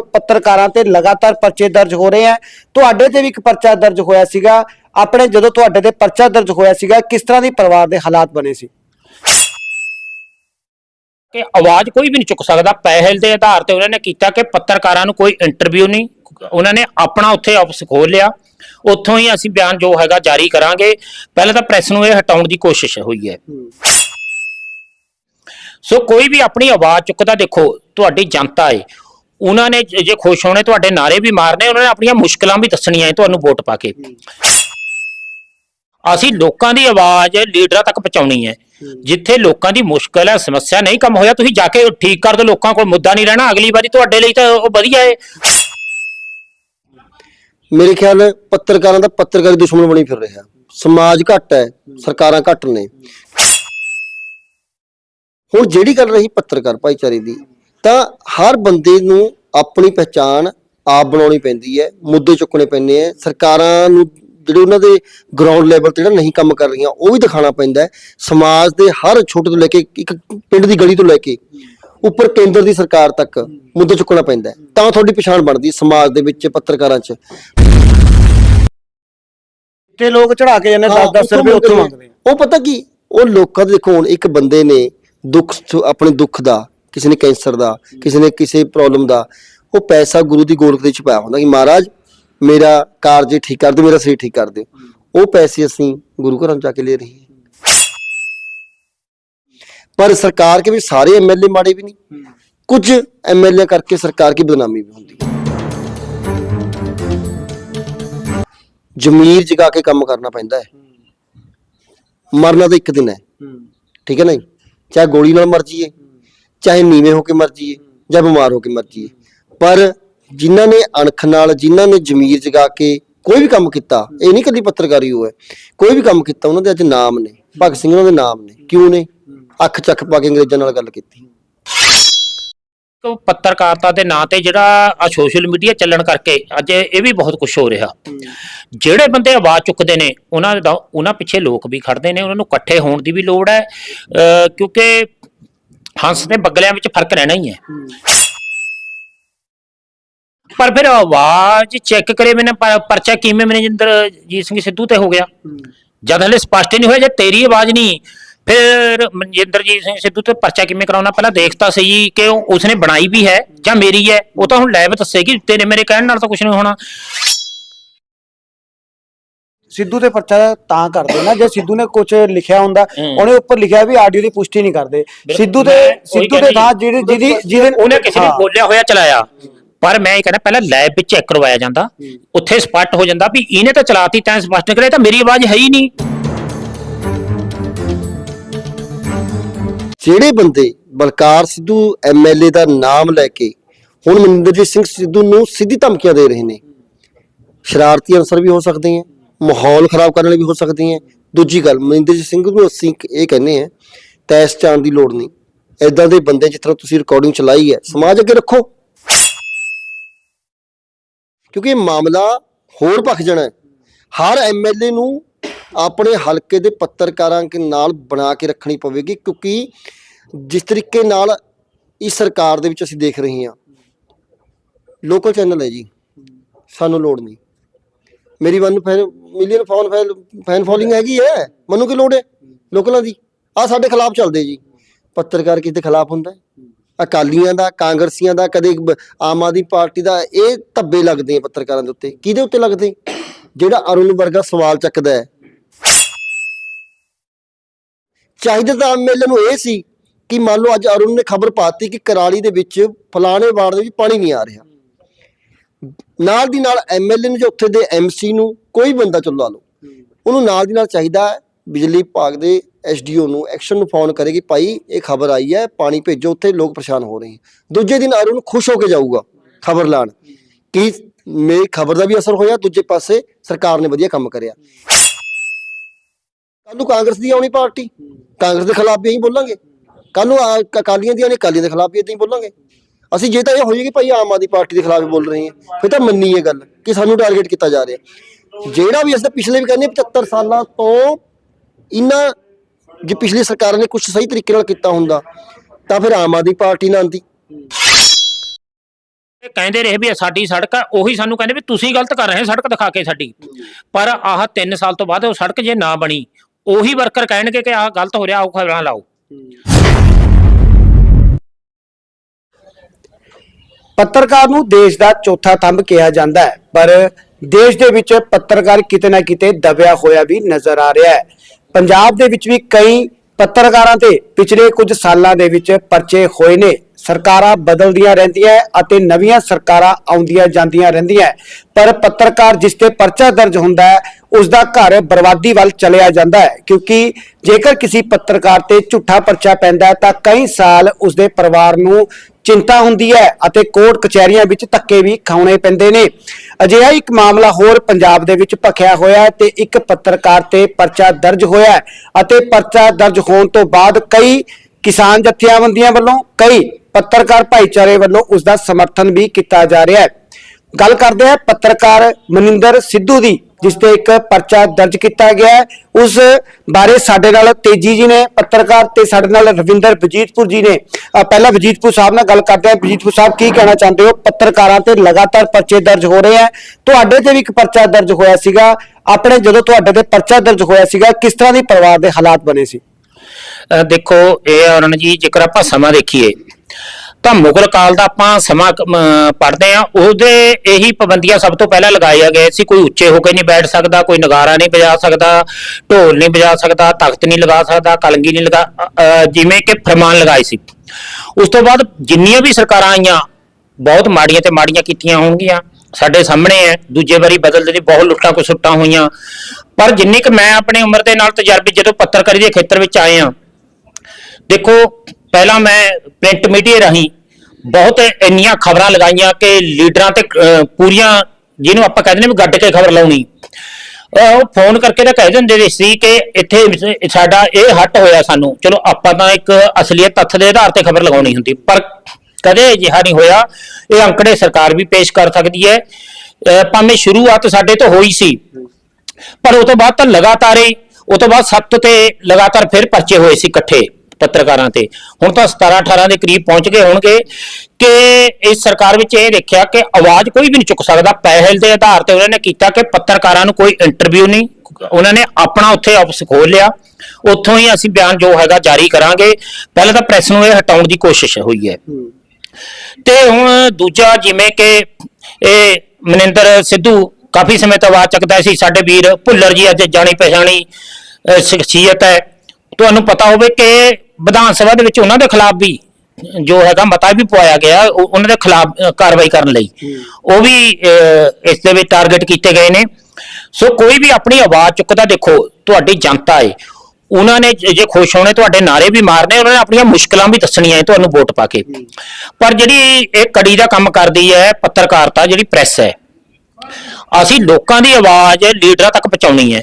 ਵੱਲੋਂ ਪੱਤਰਕਾਰਾਂ ਤੇ ਲਗਾਤਾਰ ਪਰਚੇ ਦਰਜ ਹੋ ਰਹੇ ਆ। ਤੁਹਾਡੇ ਤੇ ਵੀ ਇੱਕ ਪਰਚਾ ਦਰਜ ਹੋਇਆ ਸੀਗਾ। ਆਪਣੇ ਜਦੋਂ ਤੁਹਾਡੇ ਤੇ ਪਰਚਾ ਦਰਜ ਹੋਇਆ ਸੀਗਾ ਕਿਸ ਤਰ੍ਹਾਂ ਦੀ ਪਰਿਵਾਰ ਦੇ ਹਾਲਾਤ ਬਣੇ ਸੀ? ਕਿ ਆਵਾਜ਼ ਕੋਈ ਵੀ ਨਹੀਂ ਚੁੱਕ ਸਕਦਾ। ਪਹਿਲ ਦੇ ਆਧਾਰ ਤੇ ਉਹਨਾਂ ਨੇ ਕੀਤਾ ਕਿ ਪੱਤਰਕਾਰਾਂ ਨੂੰ ਕੋਈ ਇੰਟਰਵਿਊ ਨਹੀਂ। ਉਹਨਾਂ ਨੇ ਆਪਣਾ ਉੱਥੇ ਆਫਿਸ ਖੋਲ ਲਿਆ। ਉੱਥੋਂ ਹੀ ਅਸੀਂ ਬਿਆਨ ਜੋ ਹੈਗਾ ਜਾਰੀ ਕਰਾਂਗੇ। ਪਹਿਲਾਂ ਤਾਂ ਪ੍ਰੈਸ ਨੂੰ ਇਹ ਹਟਾਉਣ ਦੀ ਕੋਸ਼ਿਸ਼ ਹੋਈ ਹੈ। ਸੋ ਕੋਈ ਵੀ ਆਪਣੀ ਆਵਾਜ਼ ਚੁੱਕਦਾ ਦੇਖੋ ਤੁਹਾਡੀ ਜਨਤਾ ਹੈ ਉਹਨਾਂ ਨੇ ਜੇ ਖੁਸ਼ ਹੋਣੇ, ਤੁਹਾਡੇ ਨਾਰੇ ਵੀ ਮਾਰਨੇ, ਉਹਨਾਂ ਨੇ ਆਪਣੀਆਂ ਮੁਸ਼ਕਲਾਂ ਵੀ ਦੱਸਣੀਆਂ ਹੈ ਤੁਹਾਨੂੰ ਵੋਟ ਪਾ ਕੇ। ਅਸੀਂ ਲੋਕਾਂ ਦੀ ਆਵਾਜ਼ ਲੀਡਰਾਂ ਤੱਕ ਪਹੁੰਚਾਉਣੀ ਹੈ। ਜਿੱਥੇ ਲੋਕਾਂ ਦੀ ਮੁਸ਼ਕਲ ਹੈ, ਸਮੱਸਿਆ ਨਹੀਂ ਕੰਮ ਹੋਇਆ, ਤੁਸੀਂ ਜਾ ਕੇ ਠੀਕ ਕਰ ਦਿਓ, ਲੋਕਾਂ ਕੋਲ ਮੁੱਦਾ ਨਹੀਂ ਰਹਿਣਾ, ਅਗਲੀ ਵਾਰੀ ਤੁਹਾਡੇ ਲਈ ਤਾਂ ਉਹ ਵਧੀਆ ਹੈ ਮੇਰੇ ਖਿਆਲ ਪੱਤਰਕਾਰਾਂ ਦਾ ਪੱਤਰਕਾਰੀ ਦੁਸ਼ਮਣ ਬਣੀ ਫਿਰ ਰਿਹਾ। ਸਮਾਜ ਘੱਟ ਹੈ, ਸਰਕਾਰਾਂ ਘੱਟ ਨੇ। ਹੁਣ ਜਿਹੜੀ ਗੱਲ ਰਹੀ ਪੱਤਰਕਾਰ ਭਾਈਚਾਰੇ ਦੀ ਤਾਂ ਹਰ ਬੰਦੇ ਨੂੰ ਆਪਣੀ ਪਹਿਚਾਣ ਆਪ ਬਣਾਉਣੀ ਪੈਂਦੀ ਹੈ ਮੁੱਦੇ ਚੁੱਕਣੇ ਪੈਂਦੇ ਆ ਸਰਕਾਰਾਂ ਨੂੰ ਜਿਹੜੇ ਉਹਨਾਂ ਦੇ ਗਰਾਊਂਡ ਲੈਵਲ ਤੇ ਜਿਹੜਾ ਨਹੀਂ ਕੰਮ ਕਰ ਰਹੀਆਂ ਉਹ ਵੀ ਦਿਖਾਉਣਾ ਪੈਂਦਾ ਹੈ ਸਮਾਜ ਦੇ ਹਰ ਛੋਟੇ ਤੋਂ ਲੈ ਕੇ ਇੱਕ ਪਿੰਡ ਦੀ ਗਲੀ ਤੋਂ ਲੈ ਕੇ ਉੱਪਰ ਕੇਂਦਰ ਦੀ ਸਰਕਾਰ ਤੱਕ ਮੁੱਦਾ ਚੁੱਕਣਾ ਪੈਂਦਾ। ਤਾਂ ਤੁਹਾਡੀ ਪਛਾਣ ਬਣਦੀ ਸਮਾਜ ਦੇ ਵਿੱਚ ਪੱਤਰਕਾਰਾਂ 'ਚ ਤੇ ਲੋਕ ਚੜਾ ਕੇ ਜਾਂਦੇ 10 10 ਰੁਪਏ ਉੱਥੋਂ ਮੰਗਦੇ ਉਹ ਪਤਾ ਕੀ ਉਹ ਲੋਕਾਂ ਦੇ ਦੇਖੋ ਹੁਣ ਇੱਕ ਬੰਦੇ ਨੇ ਦੁੱਖ ਆਪਣੇ ਦੁੱਖ ਦਾ ਕਿਸੇ ਨੇ ਕੈਂਸਰ ਦਾ ਕਿਸੇ ਨੇ ਕਿਸੇ ਪ੍ਰੋਬਲਮ ਦਾ ਉਹ ਪੈਸਾ ਗੁਰੂ ਦੀ ਗੋਲਕ ਦੇ ਚ ਪਾਇਆ ਹੁੰਦਾ ਕਿ ਮਹਾਰਾਜ ਮੇਰਾ ਕਾਰਜ ਠੀਕ ਕਰ ਦਿਓ ਮੇਰਾ ਸਰੀਰ ਠੀਕ ਕਰ ਦਿਓ। ਉਹ ਪੈਸੇ ਅਸੀਂ ਗੁਰੂ ਘਰਾਂ ਜਾ ਕੇ ਲੈ ਰਹੇ ਹਾਂ ਪਰ ਸਰਕਾਰ ਕੇ ਵੀ ਸਾਰੇ ਐਮਐਲਏ ਮਾੜੇ ਵੀ ਨਹੀਂ। ਕੁਝ ਐਮਐਲਏ ਕਰਕੇ ਸਰਕਾਰ ਕੀ ਬਦਨਾਮੀ ਵੀ ਹੁੰਦੀ ਹੈ। ਜ਼ਮੀਰ ਜਗਾ ਕੇ ਕੰਮ ਕਰਨਾ ਪੈਂਦਾ ਹੈ। ਮਰਨਾ ਤਾਂ ਇੱਕ ਦਿਨ ਹੈ। ਠੀਕ ਹੈ ਨਾ ਜੀ? ਚਾਹੇ ਗੋਲੀ ਨਾਲ ਮਰ ਜਾਈਏ। ਚਾਹੇ ਨੀਵੇਂ ਹੋ ਕੇ ਮਰ ਜਾਈਏ ਜਾਂ ਬਿਮਾਰ ਹੋ ਕੇ ਮਰ ਜਾਈਏ। ਪਰ ਜਿਨ੍ਹਾਂ ਨੇ ਅਣਖ ਨਾਲ, ਜਿਨ੍ਹਾਂ ਨੇ ਜ਼ਮੀਰ ਜਗਾ ਕੇ ਕੋਈ ਵੀ ਕੰਮ ਕੀਤਾ, ਇਹ ਨਹੀਂ ਕਦੀ ਪੱਤਰਕਾਰੀ ਹੋਇਆ ਕੋਈ ਵੀ ਕੰਮ ਕੀਤਾ, ਉਹਨਾਂ ਦੇ ਅੱਜ ਨਾਮ ਨੇ। ਭਗਤ ਸਿੰਘ ਉਹਨਾਂ ਦੇ ਨਾਮ ਨੇ। ਕਿਉਂ ਨੇ? ਅੱਖ ਚੱਕ ਪਾ ਕੇ ਅੰਗਰੇਜ਼ਾਂ ਨਾਲ ਗੱਲ ਕੀਤੀ। ਕਿ ਪੱਤਰਕਾਰਤਾ ਦੇ ਨਾਂ ਤੇ ਜਿਹੜਾ ਆ ਸੋਸ਼ਲ ਮੀਡੀਆ ਚੱਲਣ ਕਰਕੇ ਅੱਜ ਇਹ ਵੀ ਬਹੁਤ ਕੁਝ ਹੋ ਰਿਹਾ। ਜਿਹੜੇ ਬੰਦੇ ਆਵਾਜ਼ ਚੁੱਕਦੇ ਨੇ, ਉਹਨਾਂ ਦਾ, ਉਹਨਾਂ ਪਿੱਛੇ ਲੋਕ ਵੀ ਖੜਦੇ ਨੇ, ਉਹਨਾਂ ਨੂੰ ਇਕੱਠੇ ਹੋਣ ਦੀ ਵੀ ਲੋੜ ਹੈ। ਅਹ ਕਿਉਂਕਿ ਹੰਸ ਤੇ ਬੱਗਲਿਆਂ ਵਿੱਚ ਫ਼ਰਕ ਰਹਿਣਾ ਹੀ ਹੈ। ਪਰ ਫਿਰ ਆਵਾਜ਼ ਚੈੱਕ ਕਰੇ ਮੈਨੇ ਪਰਚਾ ਕਿਵੇਂ ਮਨਜਿੰਦਰ ਜੀਤ ਸਿੰਘ ਸਿੱਧੂ ਤੇ ਹੋ ਗਿਆ। ਜਦ ਹਲੇ ਸਪਸ਼ਟ ਨਹੀਂ ਹੋਇਆ ਜੇ ਤੇਰੀ ਆਵਾਜ਼ ਨਹੀਂ, ਫਿਰ ਮਨਜਿੰਦਰਜੀਤ ਸਿੰਘ ਸਿੱਧੂ ਤੇ ਪਰਚਾ ਕਿਵੇਂ ਕਰਾਉਣਾ? ਪਹਿਲਾਂ ਦੇਖ ਤਾਂ ਸਹੀ ਕਿ ਉਸਨੇ ਬਣਾਈ ਵੀ ਹੈ ਜਾਂ ਮੇਰੀ ਹੈ, ਉਹ ਤਾਂ ਹੁਣ ਲੈਬ ਦੱਸੇਗੀ, ਤੇਰੇ ਮੇਰੇ ਕਹਿਣ ਨਾਲ ਤਾਂ ਕੁਝ ਨਹੀਂ ਹੋਣਾ। ਸਿੱਧੂ ਤੇ ਪਰਚਾ ਤਾਂ ਕਰਦੇ ਨਾ ਜੇ ਸਿੱਧੂ ਨੇ ਕੁਝ ਲਿਖਿਆ ਹੁੰਦਾ। ਉਹਨੇ ਉੱਪਰ ਲਿਖਿਆ ਵੀ ਆਡੀਓ ਦੀ ਪੁਸ਼ਟੀ ਨਹੀਂ ਕਰਦੇ। ਸਿੱਧੂ ਤੇ ਸਿੱਧੂ ਦੇ ਕਹਿੰਦਾ ਥਾਂ ਜਿਹੜੀ ਜਿਹਦੀ ਜਿਹਦੇ ਉਹਨੇ ਕਿਸੇ ਨੇ। ਬੋਲਿਆ ਹੋਇਆ ਚਲਾਇਆ। ਪਰ ਮੈਂ ਇਹ ਕਹਿੰਦਾ ਪਹਿਲਾਂ ਲੈਬ ਵਿੱਚ ਚੈੱਕ ਕਰਵਾਇਆ ਜਾਂਦਾ। ਉੱਥੇ ਸਪਸ਼ਟ ਹੋ ਜਾਂਦਾ ਵੀ ਇਹਨੇ ਤਾਂ ਚਲਾਤੀ ਤੈਂ ਸਪਸ਼ਟ ਕਰਿਆ ਤਾਂ ਮੇਰੀ ਆਵਾਜ਼ ਹੈ ਹੀ ਨਹੀਂ। ਜਿਹੜੇ ਬੰਦੇ ਬਲਕਾਰ ਸਿੱਧੂ ਐਮਐਲਏ ਦਾ ਨਾਮ ਲੈ ਕੇ ਹੁਣ ਮਨਿੰਦਰਜੀਤ ਸਿੰਘ ਸਿੱਧੂ ਨੂੰ ਸਿੱਧੀ ਧਮਕੀਆਂ ਦੇ ਰਹੇ ਨੇ ਸ਼ਰਾਰਤੀ ਅਨਸਰ ਵੀ ਹੋ ਸਕਦੇ ਹੈ। ਮਾਹੌਲ ਖਰਾਬ ਕਰਨ ਲਈ ਵੀ ਹੋ ਸਕਦੇ ਹੈ ਦੂਜੀ ਗੱਲ, ਮਨਿੰਦਰਜੀਤ ਸਿੰਘ ਨੂੰ ਅਸੀਂ ਇਹ ਕਹਿੰਦੇ ਆ ਤੈਸ ਚਾਣ ਦੀ ਲੋੜ ਨਹੀਂ। ਐਦਾਂ ਦੇ ਬੰਦੇ ਜਿਸ ਤਰ੍ਹਾਂ ਤੁਸੀਂ ਰਿਕਾਰਡਿੰਗ ਚਲਾਈ ਹੈ, ਸਮਾਜ ਅੱਗੇ ਰੱਖੋ। ਕਿਉਂਕਿ ਇਹ ਮਾਮਲਾ ਹੋਰ ਭਖ ਜਾਣਾ ਹੈ। ਹਰ ਐਮਐਲਏ ਨੂੰ ਆਪਣੇ ਹਲਕੇ ਦੇ ਪੱਤਰਕਾਰਾਂ ਕੇ ਨਾਲ ਬਣਾ ਕੇ ਰੱਖਣੀ ਪਵੇਗੀ, ਕਿਉਂਕਿ ਜਿਸ ਤਰੀਕੇ ਨਾਲ ਇਸ ਸਰਕਾਰ ਦੇ ਵਿੱਚ ਅਸੀਂ ਦੇਖ ਰਹੇ ਹਾਂ। ਲੋਕਲ ਚੈਨਲ ਹੈ ਜੀ। ਸਾਨੂੰ ਲੋੜ ਨਹੀਂ। ਮੇਰੀ one million phone fan following ਹੈਗੀ ਹੈ ਮੈਨੂੰ ਕੀ ਲੋੜ ਹੈ ਲੋਕਲਾਂ ਦੀ। ਆ ਸਾਡੇ ਖਿਲਾਫ ਚੱਲਦੇ ਜੀ। ਪੱਤਰਕਾਰ ਕਿਸ ਖਿਲਾਫ ਹੁੰਦਾ ਅਕਾਲੀਆਂ ਦਾ, ਕਾਂਗਰਸੀਆਂ ਦਾ, ਕਦੇ ਆਮ ਆਦਮੀ ਪਾਰਟੀ ਦਾ, ਇਹ ਧੱਬੇ ਲੱਗਦੇ ਆ ਪੱਤਰਕਾਰਾਂ ਦੇ ਉੱਤੇ। ਕਿਹਦੇ ਉੱਤੇ ਲੱਗਦੇ? ਜਿਹੜਾ ਅਰੁਣ ਵਰਗਾ ਸਵਾਲ ਚੱਕਦਾ ਹੈ ਚਾਹੀਦਾ ਤਾਂ ਐਮਐਲਏ ਨੂੰ ਇਹ ਸੀ ਕਿ ਮੰਨ ਲਓ ਅੱਜ ਅਰੁਣ ਨੇ ਖਬਰ ਪਾਤੀ ਕਿ ਕਰਾਲੀ ਦੇ ਵਿੱਚ ਫਲਾਣੇ ਵਾਰਡ ਦੇ ਵਿੱਚ ਪਾਣੀ ਨਹੀਂ ਆ ਰਿਹਾ। ਨਾਲ ਦੀ ਨਾਲ ਐਮਐਲਏ ਨੂੰ ਜਾਂ ਉੱਥੇ ਦੇ ਐਮਸੀ ਨੂੰ ਕੋਈ ਬੰਦਾ ਚੁੱਲਾ ਲਓ। ਉਹਨੂੰ ਨਾਲ ਦੀ ਨਾਲ ਚਾਹੀਦਾ ਬਿਜਲੀ ਵਿਭਾਗ ਦੇ ਐਸਡੀਓ ਨੂੰ ਐਕਸ਼ਨ ਨੂੰ ਫੋਨ ਕਰੇ ਕਿ ਭਾਈ ਇਹ ਖਬਰ ਆਈ ਹੈ, ਪਾਣੀ ਭੇਜੋ, ਉੱਥੇ ਲੋਕ ਪਰੇਸ਼ਾਨ ਹੋ ਰਹੇ ਹਨ। ਦੂਜੇ ਦਿਨ ਅਰੁਣ ਖੁਸ਼ ਹੋ ਕੇ ਜਾਊਗਾ ਖਬਰ ਲਾਣ ਕਿ ਮੇਰੀ ਖਬਰ ਦਾ ਵੀ ਅਸਰ ਹੋਇਆ, ਦੂਜੇ ਪਾਸੇ ਸਰਕਾਰ ਨੇ ਵਧੀਆ ਕੰਮ ਕਰਿਆ। ਕੱਲ ਨੂੰ ਕਾਂਗਰਸ ਦੀ ਆਉਣੀ ਪਾਰਟੀ। ਕਾਂਗਰਸ ਦੇ ਖਿਲਾਫ ਵੀ ਅਸੀਂ ਬੋਲਾਂਗੇ। ਕੱਲ ਨੂੰ ਅਕਾਲੀਆਂ ਦੀ ਆਉਣੀ ਅਕਾਲੀਆਂ ਦੇ ਖਿਲਾਫ ਵੀ ਇਦਾਂ ਹੀ ਬੋਲਾਂਗੇ। ਅਸੀਂ ਜੇ ਤਾਂ ਇਹ ਹੋਈ ਕਿ ਭਾਈ ਆਮ ਆਦਮੀ ਪਾਰਟੀ ਦੇ ਖਿਲਾਫ ਬੋਲ ਰਹੇ ਹਾਂ, ਫਿਰ ਤਾਂ ਮੰਨੀ ਇਹ ਗੱਲ ਕਿ ਸਾਨੂੰ ਟਾਰਗੇਟ ਕੀਤਾ ਜਾ ਰਿਹਾ। ਜਿਹੜਾ ਵੀ ਅਸੀਂ ਪਿਛਲੇ ਵੀ ਕਹਿੰਦੇ 75 ਸਾਲਾਂ ਤੋਂ ਇਹਨਾਂ ਜੇ ਪਿਛਲੀ ਸਰਕਾਰ ਨੇ ਕੁਝ ਸਹੀ ਤਰੀਕੇ ਨਾਲ ਕੀਤਾ ਹੁੰਦਾ, ਤਾਂ ਫਿਰ ਆਮ ਆਦਮੀ ਪਾਰਟੀ ਨਾ ਆਂਦੀ ਕਹਿੰਦੇ ਰਹੇ ਵੀ ਸਾਡੀ ਸੜਕ ਆ, ਉਹੀ ਸਾਨੂੰ ਕਹਿੰਦੇ ਵੀ ਤੁਸੀਂ ਗਲਤ ਕਰ ਰਹੇ ਸੜਕ ਦਿਖਾ ਕੇ ਸਾਡੀ। ਪਰ ਆਹ 3 ਸਾਲ ਤੋਂ ਬਾਅਦ ਉਹ ਸੜਕ ਜੇ ਨਾ ਬਣੀ, ਉਹੀ ਵਰਕਰ ਕਹਿਣਗੇ ਕਿ ਆਹ ਗਲਤ ਹੋ ਰਿਹਾ ਆਓ ਖਬਰਾਂ ਲਾਓ। ਪੱਤਰਕਾਰ ਨੂੰ ਦੇਸ਼ ਦਾ ਚੌਥਾ ਥੰਬ ਕਿਹਾ ਜਾਂਦਾ ਹੈ, ਪਰ ਦੇਸ਼ ਦੇ ਵਿੱਚ ਪੱਤਰਕਾਰ ਕਿਤੇ ਨਾ ਕਿਤੇ ਦਬਿਆ ਹੋਇਆ ਵੀ ਨਜ਼ਰ ਆ ਰਿਹਾ ਹੈ। ਪੰਜਾਬ ਦੇ ਵਿੱਚ ਵੀ ਕਈ ਪੱਤਰਕਾਰਾਂ ਤੇ ਪਿਛਲੇ ਕੁਝ ਸਾਲਾਂ ਦੇ ਵਿੱਚ ਪਰਚੇ ਹੋਏ ਨੇ। ਸਰਕਾਰਾਂ ਬਦਲਦੀਆਂ ਰਹਿੰਦੀਆਂ ਅਤੇ ਨਵੀਆਂ ਸਰਕਾਰਾਂ ਆਉਂਦੀਆਂ ਜਾਂਦੀਆਂ ਰਹਿੰਦੀਆਂ ਪਰ ਪੱਤਰਕਾਰ ਜਿਸ ਤੇ ਪਰਚਾ ਦਰਜ ਹੁੰਦਾ ਹੈ, ਉਸ ਦਾ ਘਰ ਬਰਬਾਦੀ ਵੱਲ ਚਲਿਆ ਜਾਂਦਾ ਹੈ, ਕਿਉਂਕਿ ਜੇਕਰ ਕਿਸੇ ਪੱਤਰਕਾਰ ਤੇ ਝੂਠਾ ਪਰਚਾ ਪੈਂਦਾ ਤਾਂ ਕਈ ਸਾਲ ਉਸ ਦੇ ਪਰਿਵਾਰ ਨੂੰ ਚਿੰਤਾ ਹੁੰਦੀ ਹੈ ਅਤੇ ਕੋਰਟ ਕਚਹਿਰੀਆਂ ਵਿੱਚ ਧੱਕੇ ਵੀ ਖਾਉਣੇ ਪੈਂਦੇ ਨੇ। ਅਜਿਹਾ ਇੱਕ ਮਾਮਲਾ ਹੋਰ ਪੰਜਾਬ ਦੇ ਵਿੱਚ ਭਖਿਆ ਹੋਇਆ ਹੈ ਤੇ ਇੱਕ ਪੱਤਰਕਾਰ ਤੇ ਪਰਚਾ ਦਰਜ ਹੋਇਆ ਹੈ ਅਤੇ ਪਰਚਾ ਦਰਜ ਹੋਣ ਤੋਂ ਬਾਅਦ ਕਈ ਕਿਸਾਨ ਜਥੇਬੰਦੀਆਂ ਵੱਲੋਂ, ਕਈ ਪੱਤਰਕਾਰ ਭਾਈਚਾਰੇ ਵੱਲੋਂ ਉਸ ਦਾ ਸਮਰਥਨ ਵੀ ਕੀਤਾ ਜਾ ਰਿਹਾ ਹੈ। ਗੱਲ ਕਰਦੇ ਹਾਂ ਪੱਤਰਕਾਰ ਮਨਿੰਦਰ ਸਿੱਧੂ ਦੀ, ਜਿਸ ਤੇ ਇੱਕ ਪਰਚਾ ਦਰਜ ਕੀਤਾ ਗਿਆ ਹੈ। ਉਸ ਬਾਰੇ ਸਾਡੇ ਨਾਲ ਤੇਜੀ ਜੀ ਨੇ, ਪੱਤਰਕਾਰ ਤੇ ਸਾਡੇ ਨਾਲ ਰਵਿੰਦਰ ਵਜੀਤਪੁਰ ਜੀ ਨੇ। ਪਹਿਲਾਂ ਵਜੀਤਪੁਰ ਸਾਹਿਬ ਨਾਲ ਗੱਲ ਕਰਦੇ ਹਾਂ ਵਜੀਤਪੁਰ ਸਾਹਿਬ, ਕੀ ਕਹਿਣਾ ਚਾਹੁੰਦੇ ਹੋ? ਪੱਤਰਕਾਰਾਂ ਤੇ ਲਗਾਤਾਰ ਪਰਚੇ ਦਰਜ ਹੋ ਰਹੇ ਹੈ ਤੁਹਾਡੇ ਤੇ ਵੀ ਇੱਕ ਪਰਚਾ ਦਰਜ ਹੋਇਆ ਸੀਗਾ। ਆਪਣੇ ਜਦੋਂ ਤੁਹਾਡੇ ਤੇ ਪਰਚਾ ਦਰਜ ਹੋਇਆ ਸੀਗਾ, ਕਿਸ ਤਰ੍ਹਾਂ ਦੀ ਪਰਿਵਾਰ ਦੇ ਹਾਲਾਤ ਬਣੇ ਸੀ? ਦੇਖੋ, ਇਹ ਅਰੁਣ ਜੀ, ਜੇਕਰ ਆਪਾਂ ਸਮਾਂ ਦੇਖੀਏ ਤਾਂ ਮੁਗਲ ਕਾਲ ਦਾ ਆਪਾਂ ਸਮਾਂ ਪੜ੍ਹਦੇ ਆ ਉਹਦੇ ਇਹੀ ਪਾਬੰਦੀਆਂ ਸਭ ਤੋਂ ਪਹਿਲਾਂ ਲਗਾਏ ਗਏ ਸੀ। ਕੋਈ ਉੱਚੇ ਹੋ ਕੇ ਨਹੀਂ ਬੈਠ ਸਕਦਾ, ਕੋਈ ਨਗਾਰਾ ਨਹੀਂ ਵਜਾ ਸਕਦਾ, ਢੋਲ ਨਹੀਂ ਵਜਾ ਸਕਦਾ, ਤਖਤ ਨਹੀਂ ਲਗਾ ਸਕਦਾ, ਕਲੰਗੀ ਨਹੀਂ ਲਗਾ ਜਿਵੇਂ ਕਿ ਫਰਮਾਨ ਲਗਾਏ ਸੀ। ਉਸ ਤੋਂ ਬਾਅਦ ਜਿੰਨੀਆਂ ਵੀ ਸਰਕਾਰਾਂ ਆਈਆਂ, ਬਹੁਤ ਮਾੜੀਆਂ ਤੇ ਮਾੜੀਆਂ ਕੀਤੀਆਂ ਹੋਣਗੀਆਂ। ਸਾਡੇ ਸਾਹਮਣੇ ਹੈ, ਦੂਜੇ ਵਾਰੀ ਬਦਲਦੇ ਦੀ ਬਹੁਤ ਲੁੱਟਾਂ ਕੋ ਸੁੱਟਾਂ ਹੋਈਆਂ। ਪਰ ਜਿੰਨੀ ਕਿ ਮੈਂ ਆਪਣੀ ਉਮਰ ਦੇ ਨਾਲ ਤਜਰਬੇ, ਜਦੋਂ ਪੱਤਰਕਾਰੀ ਦੇ ਖੇਤਰ ਵਿੱਚ ਆਏ ਆ ਦੇਖੋ ਪਹਿਲਾਂ ਮੈਂ ਪ੍ਰਿੰਟ ਮੀਡੀਆ ਰਾਹੀਂ ਬਹੁਤ ਇੰਨੀਆਂ ਖਬਰਾਂ ਲਗਾਈਆਂ ਕਿ ਲੀਡਰਾਂ ਤੇ ਪੂਰੀਆਂ ਜਿਹਨੂੰ ਆਪਾਂ ਕਹਿੰਦੇ ਨੇ ਵੀ ਗੱਡ ਕੇ ਖਬਰ ਲਾਉਣੀ। ਉਹ ਫੋਨ ਕਰਕੇ ਤਾਂ ਕਹਿ ਦਿੰਦੇ ਸੀ ਕਿ ਇੱਥੇ ਸਾਡਾ ਇਹ ਹੱਟ ਹੋਇਆ ਸਾਨੂੰ। ਚਲੋ, ਆਪਾਂ ਤਾਂ ਇੱਕ ਅਸਲੀਅਤ ਤੱਥ ਦੇ ਆਧਾਰ ਤੇ ਖਬਰ ਲਗਾਉਣੀ ਹੁੰਦੀ। ਪਰ ਕਦੇ ਅਜਿਹਾ ਨਹੀਂ ਹੋਇਆ। ਇਹ ਅੰਕੜੇ ਸਰਕਾਰ ਵੀ ਪੇਸ਼ ਕਰ ਸਕਦੀ ਹੈ। ਭਾਵੇਂ ਸ਼ੁਰੂਆਤ ਸਾਡੇ ਤੋਂ ਹੋਈ ਸੀ। ਪਰ ਉਹ ਤੋਂ ਬਾਅਦ ਤਾਂ ਲਗਾਤਾਰ ਹੀ, ਉਹ ਤੋਂ ਬਾਅਦ ਸੱਤ ਤੇ ਲਗਾਤਾਰ ਫਿਰ ਪਰਚੇ ਹੋਏ ਸੀ ਇਕੱਠੇ। ਪੱਤਰਕਾਰਾਂ ਤੇ। ਹੁਣ ਤਾਂ 17 18 ਦੇ ਕਰੀਬ ਪਹੁੰਚ ਗਏ ਹੋਣਗੇ ਕਿ ਇਸ ਸਰਕਾਰ ਵਿੱਚ ਇਹ ਦੇਖਿਆ ਕਿ ਆਵਾਜ਼ ਕੋਈ ਵੀ ਨਹੀਂ ਚੁੱਕ ਸਕਦਾ। ਪਹਿਲ ਦੇ ਆਧਾਰ ਤੇ ਉਹਨਾਂ ਨੇ ਕੀਤਾ ਕਿ ਪੱਤਰਕਾਰਾਂ ਨੂੰ ਕੋਈ ਇੰਟਰਵਿਊ ਨਹੀਂ। ਉਹਨਾਂ ਨੇ ਆਪਣਾ ਉੱਥੇ ਆਫਿਸ ਖੋਲ ਲਿਆ। ਉੱਥੋਂ ਹੀ ਅਸੀਂ ਬਿਆਨ ਜੋ ਹੈਗਾ ਜਾਰੀ ਕਰਾਂਗੇ। ਪਹਿਲਾਂ ਤਾਂ ਪ੍ਰੈਸ ਨੂੰ ਇਹ ਹਟਾਉਣ ਦੀ ਕੋਸ਼ਿਸ਼ ਹੋਈ ਹੈ। ਤੇ ਹੁਣ ਦੂਜਾ ਜਿਵੇਂ ਕਿ ਇਹ ਮਨਿੰਦਰ ਸਿੱਧੂ ਕਾਫੀ ਸਮੇਂ ਤੋਂ ਆਵਾਜ਼ ਚੱਕਦਾ ਸੀ ਸਾਡੇ ਵੀਰ ਭੁੱਲਰ ਜੀ ਅੱਜ ਜਾਣੀ ਪਛਾਣੀ ਸ਼ਖਸੀਅਤ ਹੈ। ਤੁਹਾਨੂੰ ਪਤਾ ਹੋਵੇ ਕਿ ਵਿਧਾਨ ਸਭਾ ਦੇ ਵਿੱਚ ਉਹਨਾਂ ਦੇ ਖਿਲਾਫ ਵੀ ਜੋ ਹੈਗਾ ਮਤਾ ਵੀ ਪਵਾਇਆ ਗਿਆ ਉਹ- ਉਹਨਾਂ ਦੇ ਖਿਲਾਫ ਕਾਰਵਾਈ ਕਰਨ ਲਈ। ਉਹ ਵੀ ਇਸ ਦੇ ਵਿੱਚ ਟਾਰਗੇਟ ਕੀਤੇ ਗਏ ਨੇ। ਸੋ ਕੋਈ ਵੀ ਆਪਣੀ ਆਵਾਜ਼ ਚੁੱਕਦਾ ਦੇਖੋ ਤੁਹਾਡੀ ਜਨਤਾ ਹੈ ਉਹਨਾਂ ਨੇ ਜੇ ਜੇ ਖੁਸ਼ ਹੋਣੇ ਤੁਹਾਡੇ ਨਾਰੇ ਵੀ ਮਾਰਨੇ ਉਹਨਾਂ ਨੇ ਆਪਣੀਆਂ ਮੁਸ਼ਕਲਾਂ ਵੀ ਦੱਸਣੀਆਂ ਹੈ ਤੁਹਾਨੂੰ ਵੋਟ ਪਾ ਕੇ। ਪਰ ਜਿਹੜੀ ਇਹ ਕੜੀ ਦਾ ਕੰਮ ਕਰਦੀ ਹੈ ਪੱਤਰਕਾਰਤਾ ਜਿਹੜੀ ਪ੍ਰੈਸ ਹੈ ਅਸੀਂ ਲੋਕਾਂ ਦੀ ਆਵਾਜ਼ ਲੀਡਰਾਂ ਤੱਕ ਪਹੁੰਚਾਉਣੀ ਹੈ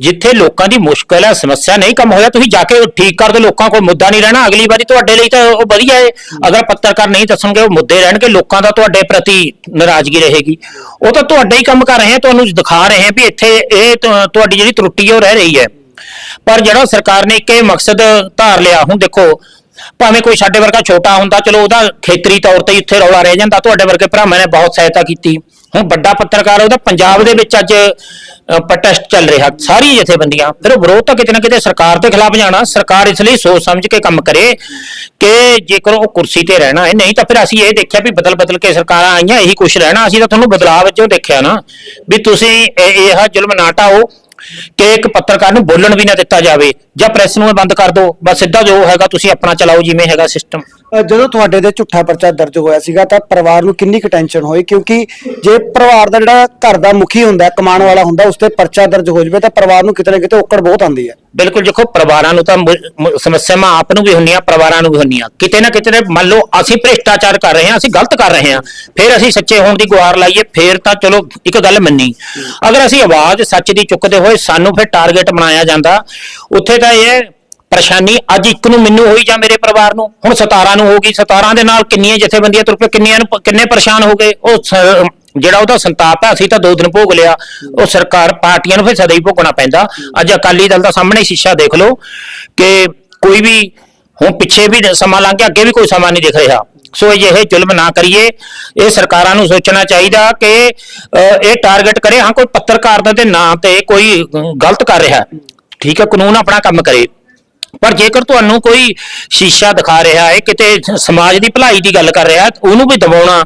ਜਿੱਥੇ ਲੋਕਾਂ ਦੀ ਮੁਸ਼ਕਲ ਹੈ, ਸਮੱਸਿਆ ਨਹੀਂ ਕੰਮ ਹੋਇਆ, ਤੁਸੀਂ ਜਾ ਕੇ ਠੀਕ ਕਰ ਦਿਓ, ਲੋਕਾਂ ਕੋਲ ਮੁੱਦਾ ਨਹੀਂ ਰਹਿਣਾ, ਅਗਲੀ ਵਾਰੀ ਤੁਹਾਡੇ ਲਈ ਤਾਂ ਉਹ ਵਧੀਆ ਹੈ। ਅਗਰ ਪੱਤਰਕਾਰ ਨਹੀਂ ਦੱਸਣਗੇ, ਉਹ ਮੁੱਦੇ ਰਹਿਣਗੇ, ਲੋਕਾਂ ਦਾ ਤੁਹਾਡੇ ਪ੍ਰਤੀ ਨਾਰਾਜ਼ਗੀ ਰਹੇਗੀ। ਉਹ ਤਾਂ ਤੁਹਾਡਾ ਹੀ ਕੰਮ ਕਰ ਰਹੇ ਹੈ, ਤੁਹਾਨੂੰ ਦਿਖਾ ਰਹੇ ਹੈ ਵੀ ਇੱਥੇ ਇਹ ਤੁਹਾਡੀ ਜਿਹੜੀ ਤਰੁੱਟੀ ਹੈ, ਉਹ ਰਹਿ ਰਹੀ ਹੈ। ਪਰ ਜਿਹੜਾ ਸਰਕਾਰ ਨੇ ਇੱਕ ਇਹ ਮਕਸਦ ਧਾਰ ਲਿਆ, ਹੁਣ ਦੇਖੋ, ਭਾਵੇਂ ਕੋਈ ਸਾਡੇ ਵਰਗਾ ਛੋਟਾ ਹੁੰਦਾ, ਚਲੋ ਉਹਦਾ ਖੇਤਰੀ ਤੌਰ ਤੇ ਇੱਥੇ ਰੌਲਾ ਰਹਿ ਜਾਂਦਾ, ਤੁਹਾਡੇ ਵਰਗੇ ਭਰਾਵਾਂ ਨੇ ਬਹੁਤ ਸਹਾਇਤਾ ਕੀਤੀ। ਹੁਣ ਵੱਡਾ ਪੱਤਰਕਾਰ ਉਹਦਾ ਪੰਜਾਬ ਦੇ ਵਿੱਚ ਅੱਜ ਪ੍ਰੋਟੈਸਟ ਚੱਲ ਰਿਹਾ, ਸਾਰੀ ਜਥੇਬੰਦੀਆਂ। ਫਿਰ ਉਹ ਵਿਰੋਧ ਤਾਂ ਕਿਤੇ ਨਾ ਕਿਤੇ ਸਰਕਾਰ ਦੇ ਖਿਲਾਫ ਜਾਣਾ, ਸਰਕਾਰ ਇਸ ਲਈ ਸੋਚ ਸਮਝ ਕੇ ਕੰਮ ਕਰੇ ਕਿ ਜੇਕਰ ਉਹ ਕੁਰਸੀ ਤੇ ਰਹਿਣਾ ਹੈ, ਨਹੀਂ ਤਾਂ ਫਿਰ ਅਸੀਂ ਇਹ ਦੇਖਿਆ ਵੀ ਬਦਲ ਬਦਲ ਕੇ ਸਰਕਾਰਾਂ ਆਈਆਂ, ਇਹੀ ਕੁਛ ਰਹਿਣਾ, ਅਸੀਂ ਤਾਂ ਤੁਹਾਨੂੰ ਬਦਲਾਅ ਵਿੱਚੋਂ ਦੇਖਿਆ ਨਾ, ਵੀ ਤੁਸੀਂ ਇਹ ਇਹ ਜ਼ੁਲਮ ਨਾ ਢਾਓ ਕਿ ਇੱਕ ਪੱਤਰਕਾਰ ਨੂੰ ਬੋਲਣ ਵੀ ਨਾ ਦਿੱਤਾ ਜਾਵੇ ਜਾਂ ਪ੍ਰੈਸ ਨੂੰ ਇਹ ਬੰਦ ਕਰ ਦਿਓ। ਬਸ ਸਿੱਧਾ ਜੋ ਹੈਗਾ ਤੁਸੀਂ ਆਪਣਾ ਚਲਾਓ ਜਿਵੇਂ ਹੈਗਾ ਸਿਸਟਮ ਅ, ਜਦੋਂ ਤੁਹਾਡੇ ਤੇ ਝੂਠਾ ਪਰਚਾ ਦਰਜ ਹੋਇਆ ਸੀਗਾ ਤਾਂ ਪਰਿਵਾਰ ਨੂੰ ਕਿੰਨੀ ਕੁ ਟੈਨਸ਼ਨ ਹੋਈ? ਕਿਉਂਕਿ ਜੇ ਪਰਿਵਾਰ ਦਾ ਜਿਹੜਾ ਘਰ ਦਾ ਮੁਖੀ ਹੁੰਦਾ ਹੈ, ਕਮਾਉਣ ਵਾਲਾ ਹੁੰਦਾ ਉਸ ਤੇ ਪਰਚਾ ਦਰਜ ਹੋ ਜਾਵੇ ਤਾਂ ਪਰਿਵਾਰ ਨੂੰ ਕਿਤੇ ਨਾ ਕਿਤੇ ਔਕੜ ਬਹੁਤ ਆਉਂਦੀ ਹੈ। ਬਿਲਕੁਲ ਦੇਖੋ, ਪਰਿਵਾਰਾਂ ਨੂੰ ਤਾਂ ਸਮੱਸਿਆਵਾਂ ਆਪ ਨੂੰ ਵੀ ਹੁੰਦੀਆਂ, ਪਰਿਵਾਰਾਂ ਨੂੰ ਵੀ ਹੁੰਦੀਆਂ। ਕਿਤੇ ਨਾ ਕਿਤੇ ਮੰਨ ਲਓ, ਅਸੀਂ ਭ੍ਰਿਸ਼ਟਾਚਾਰ ਕਰ ਰਹੇ ਹਾਂ, ਅਸੀਂ ਗਲਤ ਕਰ ਰਹੇ ਹਾਂ, ਫਿਰ ਅਸੀਂ ਸੱਚੇ ਹੋਣ ਦੀ ਗੁਹਾਰ ਲਾਈਏ, ਫਿਰ ਤਾਂ ਚਲੋ ਇੱਕ ਗੱਲ ਮੰਨੀ। ਅਗਰ ਅਸੀਂ ਆਵਾਜ਼ ਸੱਚ ਦੀ ਚੁੱਕਦੇ ਹੋਏ ਸਾਨੂੰ ਫਿਰ ਟਾਰਗੇਟ ਬਣਾਇਆ ਜਾਂਦਾ, ਉੱਥੇ ਤਾਂ ਇਹ ਪਰੇਸ਼ਾਨੀ ਅੱਜ ਇੱਕ ਨੂੰ ਮੈਨੂੰ ਹੋਈ ਜਾਂ ਮੇਰੇ ਪਰਿਵਾਰ ਨੂੰ, ਹੁਣ 17 ਨੂੰ ਹੋ ਗਈ 17 ਦੇ ਨਾਲ ਕਿੰਨੀਆਂ ਜਥੇਬੰਦੀਆਂ ਤੁਰ ਪਏ, ਕਿੰਨੀਆਂ ਨੂੰ ਕਿੰਨੇ ਪਰੇਸ਼ਾਨ ਹੋ ਗਏ, ਉਹ ਜਿਹੜਾ ਉਹਦਾ ਸੰਤਾਪ ਹੈ, ਅਸੀਂ ਤਾਂ ਦੋ ਦਿਨ ਭੋਗ ਲਿਆ। ਉਹ ਸਰਕਾਰ ਪਾਰਟੀਆਂ ਨੂੰ ਫਿਰ ਸਦਾ ਹੀ ਭੋਗਣਾ ਪੈਂਦਾ। ਅੱਜ ਅਕਾਲੀ ਦਲ ਦਾ ਸਾਹਮਣੇ ਸ਼ੀਸ਼ਾ ਦੇਖ ਲਓ ਕਿ ਕੋਈ ਵੀ ਹੁਣ ਪਿੱਛੇ ਵੀ ਸਮਾਂ ਲੰਘ ਗਿਆ, ਅੱਗੇ ਵੀ ਕੋਈ ਸਮਾਂ ਨਹੀਂ ਦਿਖ ਰਿਹਾ। ਸੋ ਇਹ ਜ਼ੁਲਮ ਨਾ ਕਰੀਏ। ਇਹ ਸਰਕਾਰਾਂ ਨੂੰ ਸੋਚਣਾ ਚਾਹੀਦਾ ਕਿ ਇਹ ਟਾਰਗੇਟ ਕਰੇ, ਹਾਂ, ਕੋਈ ਪੱਤਰਕਾਰ ਦੇ ਨਾਂ ਤੇ ਕੋਈ ਗਲਤ ਕਰ ਰਿਹਾ। ਠੀਕ ਹੈ, ਕਾਨੂੰਨ ਆਪਣਾ ਕੰਮ ਕਰੇ। ਪਰ ਜੇਕਰ ਤੁਹਾਨੂੰ ਕੋਈ ਸ਼ੀਸ਼ਾ ਦਿਖਾ ਰਿਹਾ ਹੈ, ਕਿਤੇ ਸਮਾਜ ਦੀ ਭਲਾਈ ਦੀ ਗੱਲ ਕਰ ਰਿਹਾ ਉਹਨੂੰ ਵੀ ਦਬਾਉਣਾ,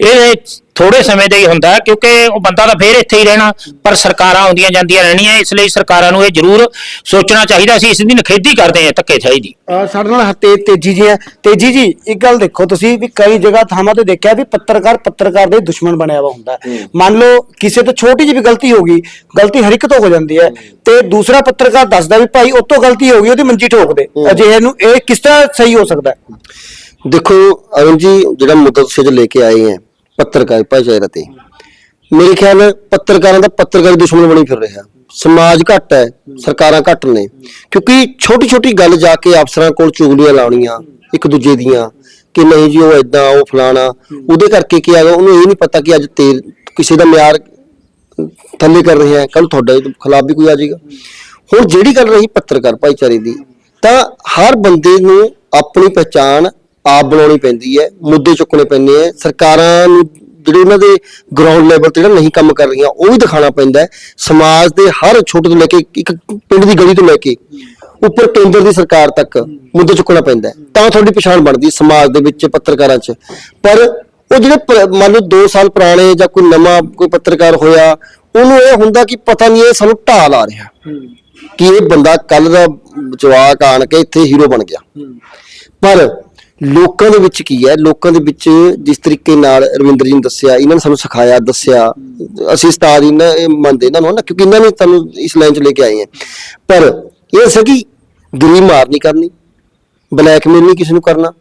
ਇਹ ਥੋੜੇ ਸਮੇਂ ਦਾ ਹੀ ਹੁੰਦਾ ਕਿਉਂਕਿ ਉਹ ਬੰਦਾ ਤਾਂ ਫੇਰ ਇੱਥੇ ਹੀ ਰਹਿਣਾ ਪਰ ਸਰਕਾਰਾਂ ਆਉਂਦੀਆਂ ਜਾਂਦੀਆਂ ਰਹਿਣੀਆਂ ਇਸ ਲਈ ਸਰਕਾਰਾਂ ਨੂੰ ਇਹ ਜ਼ਰੂਰ ਸੋਚਣਾ ਚਾਹੀਦਾ ਸੀ ਇਸ ਦੀ ਨਖੇਦੀ ਕਰਦੇ ਆ ਧੱਕੇ ਥਾਈ ਦੀ। ਅਹ ਸਾਡੇ ਨਾਲ ਹਤੇ ਤੇਜੀ ਜੀ ਹੈ। ਤੇਜੀ ਜੀ ਇੱਕ ਗੱਲ ਦੇਖੋ ਤੁਸੀਂ ਵੀ ਕਈ ਜਗ੍ਹਾ ਥਾਵਾਂ ਤੇ ਦੇਖਿਆ ਵੀ ਪੱਤਰਕਾਰ ਪੱਤਰਕਾਰ ਦੇ ਦੁਸ਼ਮਣ ਬਣਿਆ ਵਾ ਹੁੰਦਾ। ਹੈ। ਮੰਨ ਲਓ ਕਿਸੇ ਤੋਂ ਛੋਟੀ ਜਿਹੀ ਵੀ ਗਲਤੀ ਹੋ ਗਈ ਗਲਤੀ ਹਰ ਇੱਕ ਤੋਂ ਹੋ ਜਾਂਦੀ ਹੈ। ਤੇ ਦੂਸਰਾ ਪੱਤਰਕਾਰ ਦੱਸਦਾ ਵੀ ਭਾਈ ਉਹ ਤੋਂ ਗਲਤੀ ਹੋ ਗਈ ਉਹਦੀ ਮੰਜੀ ਠੋਕ ਦੇ। ਅਜਿਹੇ ਨੂੰ ਇਹ ਕਿਸ ਤਰ੍ਹਾਂ ਸਹੀ ਹੋ ਸਕਦਾ? ਹੈ ਦੇਖੋ ਅਰੁਣ ਜੀ ਜਿਹੜਾ ਮੁੱਦਾ ਤੁਸੀਂ ਅੱਜ ਲੈ ਕੇ ਆਏ ਹੈ ਪੱਤਰਕਾਰ ਭਾਈਚਾਰੇ ਤੇ। ਮੇਰੇ ਖਿਆਲ ਪੱਤਰਕਾਰਾਂ ਦਾ ਪੱਤਰਕਾਰੀ ਦੁਸ਼ਮਣ ਬਣੀ ਫਿਰ ਰਿਹਾ। ਸਮਾਜ ਘੱਟ ਹੈ, ਸਰਕਾਰਾਂ ਘੱਟ ਨੇ। ਕਿਉਂਕਿ ਛੋਟੀ ਛੋਟੀ ਗੱਲ ਜਾ ਕੇ ਅਫਸਰਾਂ ਕੋਲ ਚੁਗਲੀਆਂ ਲਾਉਣੀਆਂ, ਇੱਕ ਦੂਜੇ ਦੀਆਂ, ਕਿ ਨਹੀਂ ਜੀ ਉਹ ਇਦਾਂ ਉਹ ਫਲਾਣਾ। ਉਹਦੇ ਕਰਕੇ ਕੀ ਆ ਗਿਆ ਉਹਨੂੰ ਇਹ ਨਹੀਂ ਪਤਾ ਕਿ ਅੱਜ ਤੇ ਕਿਸੇ ਦਾ ਮਿਆਰ ਥੱਲੇ ਕਰ ਰਹੇ ਹੈ ਕੱਲ ਤੁਹਾਡੇ ਖਿਲਾਫ ਵੀ ਕੋਈ ਆ ਜਾਏਗਾ। ਹੁਣ ਜਿਹੜੀ ਗੱਲ ਰਹੀ ਪੱਤਰਕਾਰ ਭਾਈਚਾਰੇ ਦੀ, ਤਾਂ ਹਰ ਬੰਦੇ ਨੂੰ ਆਪਣੀ ਪਛਾਣ ਆਪ ਬਣਾਉਣੀ ਪੈਂਦੀ ਹੈ ਮੁੱਦੇ ਚੁੱਕਣੇ ਪੈਂਦੇ ਹੈ ਸਰਕਾਰਾਂ ਨੂੰ ਜਿਹੜੇ ਉਹਨਾਂ ਦੇ ਗਰਾਊਂਡ ਲੈਵਲ ਤੇ ਜਿਹੜਾ ਨਹੀਂ ਕੰਮ ਕਰ ਰਹੀਆਂ ਉਹ ਵੀ ਦਿਖਾਉਣਾ ਪੈਂਦਾ ਹੈ। ਸਮਾਜ ਦੇ ਹਰ ਛੋਟੇ ਤੋਂ ਲੈ ਕੇ ਇੱਕ ਪਿੰਡ ਦੀ ਗਲੀ ਤੋਂ ਲੈ ਕੇ ਉੱਪਰ ਕੇਂਦਰ ਦੀ ਸਰਕਾਰ ਤੱਕ ਮੁੱਦੇ ਚੁੱਕਣਾ ਪੈਂਦਾ। ਤਾਂ ਤੁਹਾਡੀ ਪਛਾਣ ਬਣਦੀ ਸਮਾਜ ਦੇ ਵਿੱਚ ਪੱਤਰਕਾਰਾਂ 'ਚ। ਪਰ ਉਹ ਜਿਹੜੇ ਮੰਨ ਲਓ 2 ਸਾਲ ਪੁਰਾਣੇ ਜਾਂ ਕੋਈ ਨਵਾਂ ਕੋਈ ਪੱਤਰਕਾਰ ਹੋਇਆ ਉਹਨੂੰ ਇਹ ਹੁੰਦਾ ਕਿ ਪਤਾ ਨਹੀਂ ਇਹ ਸਾਨੂੰ ਢਾਲ ਆ ਰਿਹਾ। ਕਿ ਇਹ ਬੰਦਾ ਕੱਲ ਦਾ ਜਵਾਕ ਆਣ ਕੇ ਇੱਥੇ ਹੀਰੋ ਬਣ ਗਿਆ। ਪਰ ਲੋਕਾਂ ਦੇ ਵਿੱਚ ਕੀ ਹੈ? ਲੋਕਾਂ ਦੇ ਵਿੱਚ ਜਿਸ ਤਰੀਕੇ ਨਾਲ ਰਵਿੰਦਰ ਜੀ ਨੇ ਦੱਸਿਆ, ਇਹਨਾਂ ਨੇ ਸਾਨੂੰ ਸਿਖਾਇਆ, ਦੱਸਿਆ। ਅਸੀਂ ਉਸਤਾਦ ਇਹਨਾਂ ਮੰਨਦੇ ਇਹਨਾਂ ਨੂੰ ਨਾ, ਕਿਉਂਕਿ ਇਹਨਾਂ ਨੇ ਸਾਨੂੰ ਇਸ ਲਾਈਨ 'ਚ ਲੈ ਕੇ ਆਏ ਹੈ। ਪਰ ਇਹ ਸੀ ਕਿ? ਗਰੀਬ ਮਾਰ ਨਹੀਂ ਕਰਨੀ, ਬਲੈਕਮੇਲ ਨਹੀਂ ਕਿਸੇ ਨੂੰ ਕਰਨਾ।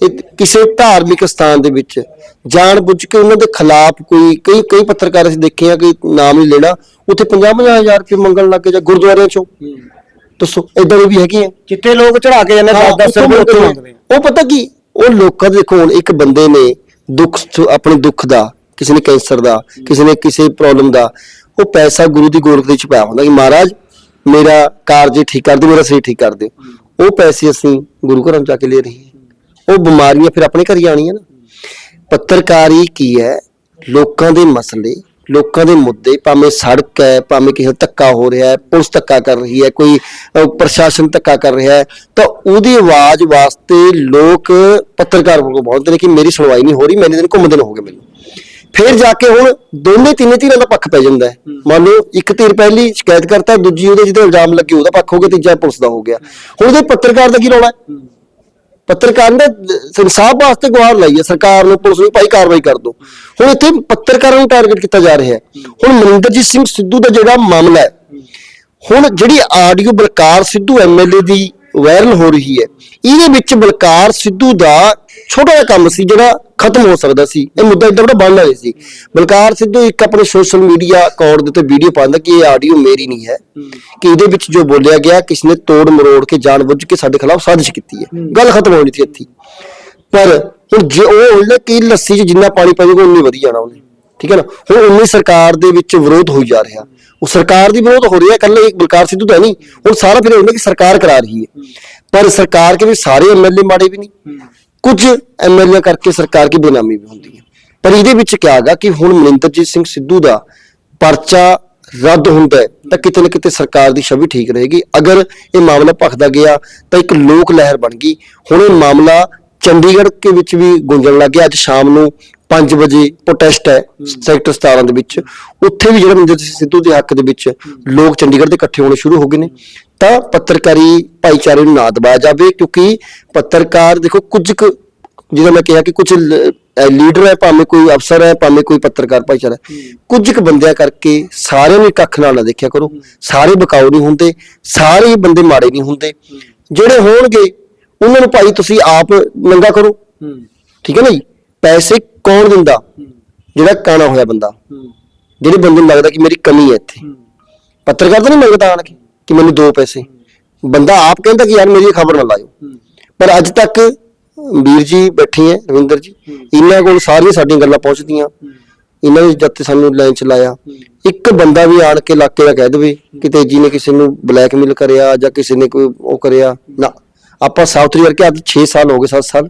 ਇਹ ਕਿਸੇ ਧਾਰਮਿਕ ਸਥਾਨ ਦੇ ਵਿੱਚ ਜਾਣ ਬੁੱਝ ਕੇ ਉਹਨਾਂ ਦੇ ਖਿਲਾਫ ਕੋਈ, ਕਈ ਕਈ ਪੱਤਰਕਾਰ ਅਸੀਂ ਦੇਖੇ ਆ ਕਿ ਨਾਮ ਨਹੀਂ ਲੈਣਾ। ਉੱਥੇ 50 ਹਜ਼ਾਰ ਰੁਪਏ ਮੰਗਣ ਲੱਗੇ ਜਾਂ ਗੁਰਦੁਆਰਿਆਂ ਚੋਂ। ਦੱਸੋ ਇਦਾਂ ਦੇ ਵੀ ਹੈਗੇ ਆ? ਜਿੱਥੇ ਲੋਕ ਚੜਾ ਕੇ ਜਾਂਦੇ 10 10 ਉੱਥੋਂ ਰੁਪਏ ਉੱਥੋਂ ਮੰਗਦੇ ਆ। ਉਹ ਪਤਾ ਕੀ ਉਹ ਲੋਕਾਂ ਦੇ ਦੇਖੋ ਹੁਣ ਇੱਕ ਬੰਦੇ ਨੇ ਦੁੱਖ ਆਪਣੇ ਦੁੱਖ ਦਾ ਕਿਸੇ ਨੇ ਕੈਂਸਰ ਦਾ ਕਿਸੇ ਨੇ ਕਿਸੇ ਪ੍ਰੋਬਲਮ ਦਾ ਉਹ ਪੈਸਾ ਗੁਰੂ ਦੀ ਗੋਲਕ ਦੇ ਵਿੱਚ ਪਾਇਆ ਹੁੰਦਾ ਕਿ ਮਹਾਰਾਜ ਮੇਰਾ ਕਾਰਜ ਠੀਕ ਕਰ ਦਿਓ ਮੇਰਾ ਸਰੀਰ ਠੀਕ ਕਰ ਦਿਓ। ਉਹ ਪੈਸੇ ਅਸੀਂ ਗੁਰੂ ਘਰਾਂ ਜਾ ਕੇ ਲੈ ਰਹੇ ਹਾਂ। ਉਹ ਬਿਮਾਰੀਆਂ ਫਿਰ ਆਪਣੇ ਘਰ ਹੀ ਆਉਣੀਆਂ ਨਾ। ਪੱਤਰਕਾਰੀ ਕੀ ਹੈ ਲੋਕਾਂ ਦੇ ਮਸਲੇ ਲੋਕਾਂ ਦੇ ਮੁੱਦੇ ਭਾਵੇਂ ਸੜਕ ਹੈ ਭਾਵੇਂ ਕਿਸੇ ਦਾ ਧੱਕਾ ਹੋ ਰਿਹਾ ਹੈ ਪੁਲਿਸ ਧੱਕਾ ਕਰ ਰਹੀ ਹੈ ਕੋਈ ਅਹ, ਪ੍ਰਸ਼ਾਸਨ ਧੱਕਾ ਕਰ ਰਿਹਾ ਹੈ ਤਾਂ ਉਹਦੀ ਆਵਾਜ਼ ਵਾਸਤੇ ਲੋਕ ਪੱਤਰਕਾਰ ਕੋਲ ਪਹੁੰਚਦੇ ਨੇ ਕਿ ਮੇਰੀ ਸੁਣਵਾਈ ਨਹੀਂ ਹੋ ਰਹੀ ਮੈਨੇ ਦਿਨ ਘੁੰਮਦੇ ਨੂੰ ਹੋ ਗਏ ਮੈਨੂੰ। ਫਿਰ ਜਾ ਕੇ ਹੁਣ ਦੋਨੇ ਤਿੰਨੇ ਧਿਰਾਂ ਦਾ ਪੱਖ ਪੈ ਜਾਂਦਾ ਹੈ। ਮੰਨ ਲਓ ਇੱਕ ਧਿਰ ਪਹਿਲੀ ਸ਼ਿਕਾਇਤ ਕਰਤਾ ਦੂਜੀ ਉਹਦੇ ਜਿਹਦੇ ਇਲਜ਼ਾਮ ਲੱਗੇ ਉਹਦਾ ਪੱਖ ਹੋ ਗਿਆ ਤੀਜਾ ਪੁਲਿਸ ਦਾ ਹੋ ਗਿਆ। ਹੁਣ ਉਹਦੇ ਪੱਤਰਕਾਰ ਦਾ ਕੀ ਰੌਲਾ ਹੈ। ਪੱਤਰਕਾਰ ਨੇ ਇਨਸਾਫ ਵਾਸਤੇ ਗੁਹਾਰ ਲਾਈ ਹੈ ਸਰਕਾਰ ਨੂੰ, ਪੁਲਿਸ ਨੂੰ ਭਾਈ ਕਾਰਵਾਈ ਕਰ ਦਿਓ। ਹੁਣ ਇੱਥੇ ਪੱਤਰਕਾਰਾਂ ਨੂੰ ਟਾਰਗੇਟ ਕੀਤਾ ਜਾ ਰਿਹਾ ਹੈ। ਹੁਣ ਮਨਿੰਦਰਜੀਤ ਸਿੰਘ ਸਿੱਧੂ ਦਾ ਜਿਹੜਾ ਮਾਮਲਾ ਹੈ, ਹੁਣ ਜਿਹੜੀ ਆਡੀਓ ਬਲਕਾਰ ਸਿੱਧੂ ਐਮਐਲਏ ਦੀ ਵਾਇਰਲ ਹੋ ਰਹੀ ਹੈ। ਇਹਦੇ ਵਿੱਚ ਬਲਕਾਰ ਸਿੱਧੂ ਦਾ ਛੋਟਾ ਜਿਹਾ ਕੰਮ ਸੀ ਜਿਹੜਾ ਖਤਮ ਹੋ ਸਕਦਾ ਸੀ। ਇਹ ਮੁੱਦਾ ਏਡਾ ਵੱਡਾ ਬਣ ਰਿਹਾ ਸੀ। ਬਲਕਾਰ ਸਿੱਧੂ ਇੱਕ ਆਪਣੇ ਸੋਸ਼ਲ ਮੀਡੀਆ ਅਕਾਊਂਟ ਦੇ ਉੱਤੇ ਵੀਡੀਓ ਪਾਉਂਦਾ ਕਿ ਇਹ ਆਡੀਓ ਮੇਰੀ ਨਹੀਂ ਹੈ। ਕਿ ਇਹਦੇ ਵਿੱਚ ਜੋ ਬੋਲਿਆ ਗਿਆ ਕਿਸ ਨੇ ਤੋੜ ਮਰੋੜ ਕੇ ਜਾਣਬੁੱਝ ਕੇ ਸਾਡੇ ਖਿਲਾਫ ਸਾਜ਼ਿਸ਼ ਕੀਤੀ ਹੈ। ਗੱਲ ਖਤਮ ਹੋਣੀ ਸੀ ਇੱਥੇ। ਪਰ ਹੁਣ ਜੇ ਉਹ ਉਹਨੇ ਕਿ ਲੱਸੀ 'ਚ ਜਿੰਨਾ ਪਾਣੀ ਪੈ ਜਾਊਗਾ ਉਨੀ ਵਧੀ ਜਾਣਾ ਉਹਨੇ ਠੀਕ ਹੈ ਨਾ? ਹੁਣ ਉਨੀ ਸਰਕਾਰ ਦੇ ਵਿੱਚ ਵਿਰੋਧ ਹੋਈ ਜਾ ਰਿਹਾ। ਉਹ ਸਰਕਾਰ ਦੀ ਵਿਰੋਧ ਹੋ ਰਹੀ ਹੈ ਕੱਲ ਬਲਕਾਰ ਸਿੱਧੂ ਤਾਂ ਨਹੀਂ, ਹੁਣ ਸਾਰਾ ਫਿਰ ਉਹਨੇ ਕਿ ਸਰਕਾਰ ਕਰਾ ਰਹੀ ਹੈ। ਪਰ ਸਰਕਾਰ ਕੇ ਵੀ ਸਾਰੇ ਐਮਐਲਏ ਮਾੜੇ ਵੀ ਨਹੀਂ। ਕੁਝ ਐਮਐਲਏ ਕਰਕੇ ਸਰਕਾਰ ਦੀ ਬਦਨਾਮੀ ਵੀ ਹੁੰਦੀ ਹੈ। ਪਰ ਇਹਦੇ ਵਿੱਚ ਕੀ ਹੈਗਾ ਕਿ ਹੁਣ ਮਨਿੰਦਰਜੀਤ ਸਿੰਘ ਸਿੱਧੂ ਦਾ ਪਰਚਾ ਰੱਦ ਹੁੰਦਾ ਹੈ, ਤਾਂ ਕਿਤੇ ਨਾ ਕਿਤੇ ਸਰਕਾਰ ਦੀ ਛਵੀ ਠੀਕ ਰਹੇਗੀ। ਅਗਰ ਇਹ ਮਾਮਲਾ ਭਖਦਾ ਗਿਆ, ਤਾਂ ਇੱਕ ਲੋਕ ਲਹਿਰ ਬਣ ਗਈ। ਹੁਣ ਇਹ ਮਾਮਲਾ ਚੰਡੀਗੜ੍ਹ ਦੇ ਵਿੱਚ ਵੀ ਗੁੰਜਣ ਲੱਗ ਗਿਆ। ਅੱਜ ਸ਼ਾਮ ਨੂੰ 5 ਵਜੇ ਪ੍ਰੋਟੈਸਟ ਹੈ ਸੈਕਟਰ 17 ਦੇ ਵਿੱਚ। ਉੱਥੇ ਵੀ ਜਿਹੜਾ ਮਨਿੰਦਰ ਸਿੰਘ ਸਿੱਧੂ ਦੇ ਹੱਕ ਦੇ ਵਿੱਚ ਲੋਕ ਚੰਡੀਗੜ੍ਹ ਦੇ ਇਕੱਠੇ ਹੋਣੇ ਸ਼ੁਰੂ ਹੋ ਗਏ ਨੇ। ਤਾਂ ਪੱਤਰਕਾਰੀ ਭਾਈਚਾਰੇ ਨੂੰ ਨਾ ਦਬਾਇਆ ਜਾਵੇ ਕਿਉਂਕਿ ਪੱਤਰਕਾਰ ਦੇਖੋ ਕੁਝ ਕੁ ਜਿਹਦਾ ਮੈਂ ਕਿਹਾ ਕਿ ਕੁਝ ਲੀਡਰ ਹੈ ਭਾਵੇਂ ਕੋਈ ਅਫਸਰ ਹੈ ਭਾਵੇਂ ਕੋਈ ਪੱਤਰਕਾਰ ਭਾਈਚਾਰਾ ਕੁਝ ਕੁ ਬੰਦਿਆਂ ਕਰਕੇ ਸਾਰਿਆਂ ਨੂੰ ਇੱਕ ਅੱਖ ਨਾਲ ਨਾ ਦੇਖਿਆ ਕਰੋ। ਸਾਰੇ ਬਕਾਊ ਨਹੀਂ ਹੁੰਦੇ ਸਾਰੇ ਬੰਦੇ ਮਾੜੇ ਨਹੀਂ ਹੁੰਦੇ। ਜਿਹੜੇ ਹੋਣਗੇ ਉਹਨਾਂ ਨੂੰ ਭਾਈ ਤੁਸੀਂ ਆਪ ਨੰਗਾ ਕਰੋ। ਠੀਕ ਹੈ ਨਾ ਜੀ? ਪੈਸੇ ਕੌਣ ਦਿੰਦਾ? ਜਿਹੜਾ ਕਾਣਾ ਹੋਇਆ ਬੰਦਾ। ਜਿਹੜੇ ਬੰਦੇ ਨੂੰ ਲੱਗਦਾ ਕਿ ਮੇਰੀ ਕਮੀ ਹੈ ਇੱਥੇ। ਪੱਤਰਕਾਰ ਤਾਂ ਨਹੀਂ ਮੰਗਦਾ ਆਣ ਕੇ ਕਿ ਮੈਨੂੰ ਦੋ ਪੈਸੇ। ਬੰਦਾ ਆਪ ਕਹਿੰਦਾ ਕਿ ਯਾਰ ਮੇਰੀ ਖਬਰ ਨਾ ਲਾਇਓ। ਪਰ ਅੱਜ ਤੱਕ ਵੀਰ ਜੀ ਬੈਠੇ ਹੈ ਰਵਿੰਦਰ ਜੀ। ਇਹਨਾਂ ਕੋਲ ਸਾਰੀਆਂ ਸਾਡੀਆਂ ਗੱਲਾਂ ਪਹੁੰਚਦੀਆਂ। ਇਹਨਾਂ ਨੇ ਜਦ ਤੇ ਸਾਨੂੰ ਲਾਈਨ ਚ ਲਾਇਆ ਇੱਕ ਬੰਦਾ ਵੀ ਆਣ ਕੇ ਇਲਾਕੇ ਦਾ ਕਹਿ ਦੇਵੇ ਕਿ ਤੇਜੀ ਨੇ ਕਿਸੇ ਨੂੰ ਬਲੈਕਮੇਲ ਕਰਿਆ ਜਾਂ ਕਿਸੇ ਨੇ ਕੋਈ ਉਹ ਕਰਿਆ। ਨਾ ਆਪਾਂ ਸਾਊਥਰੀ ਕਰਕੇ ਅੱਜ 6 ਸਾਲ ਹੋ ਗਏ 7 ਸਾਲ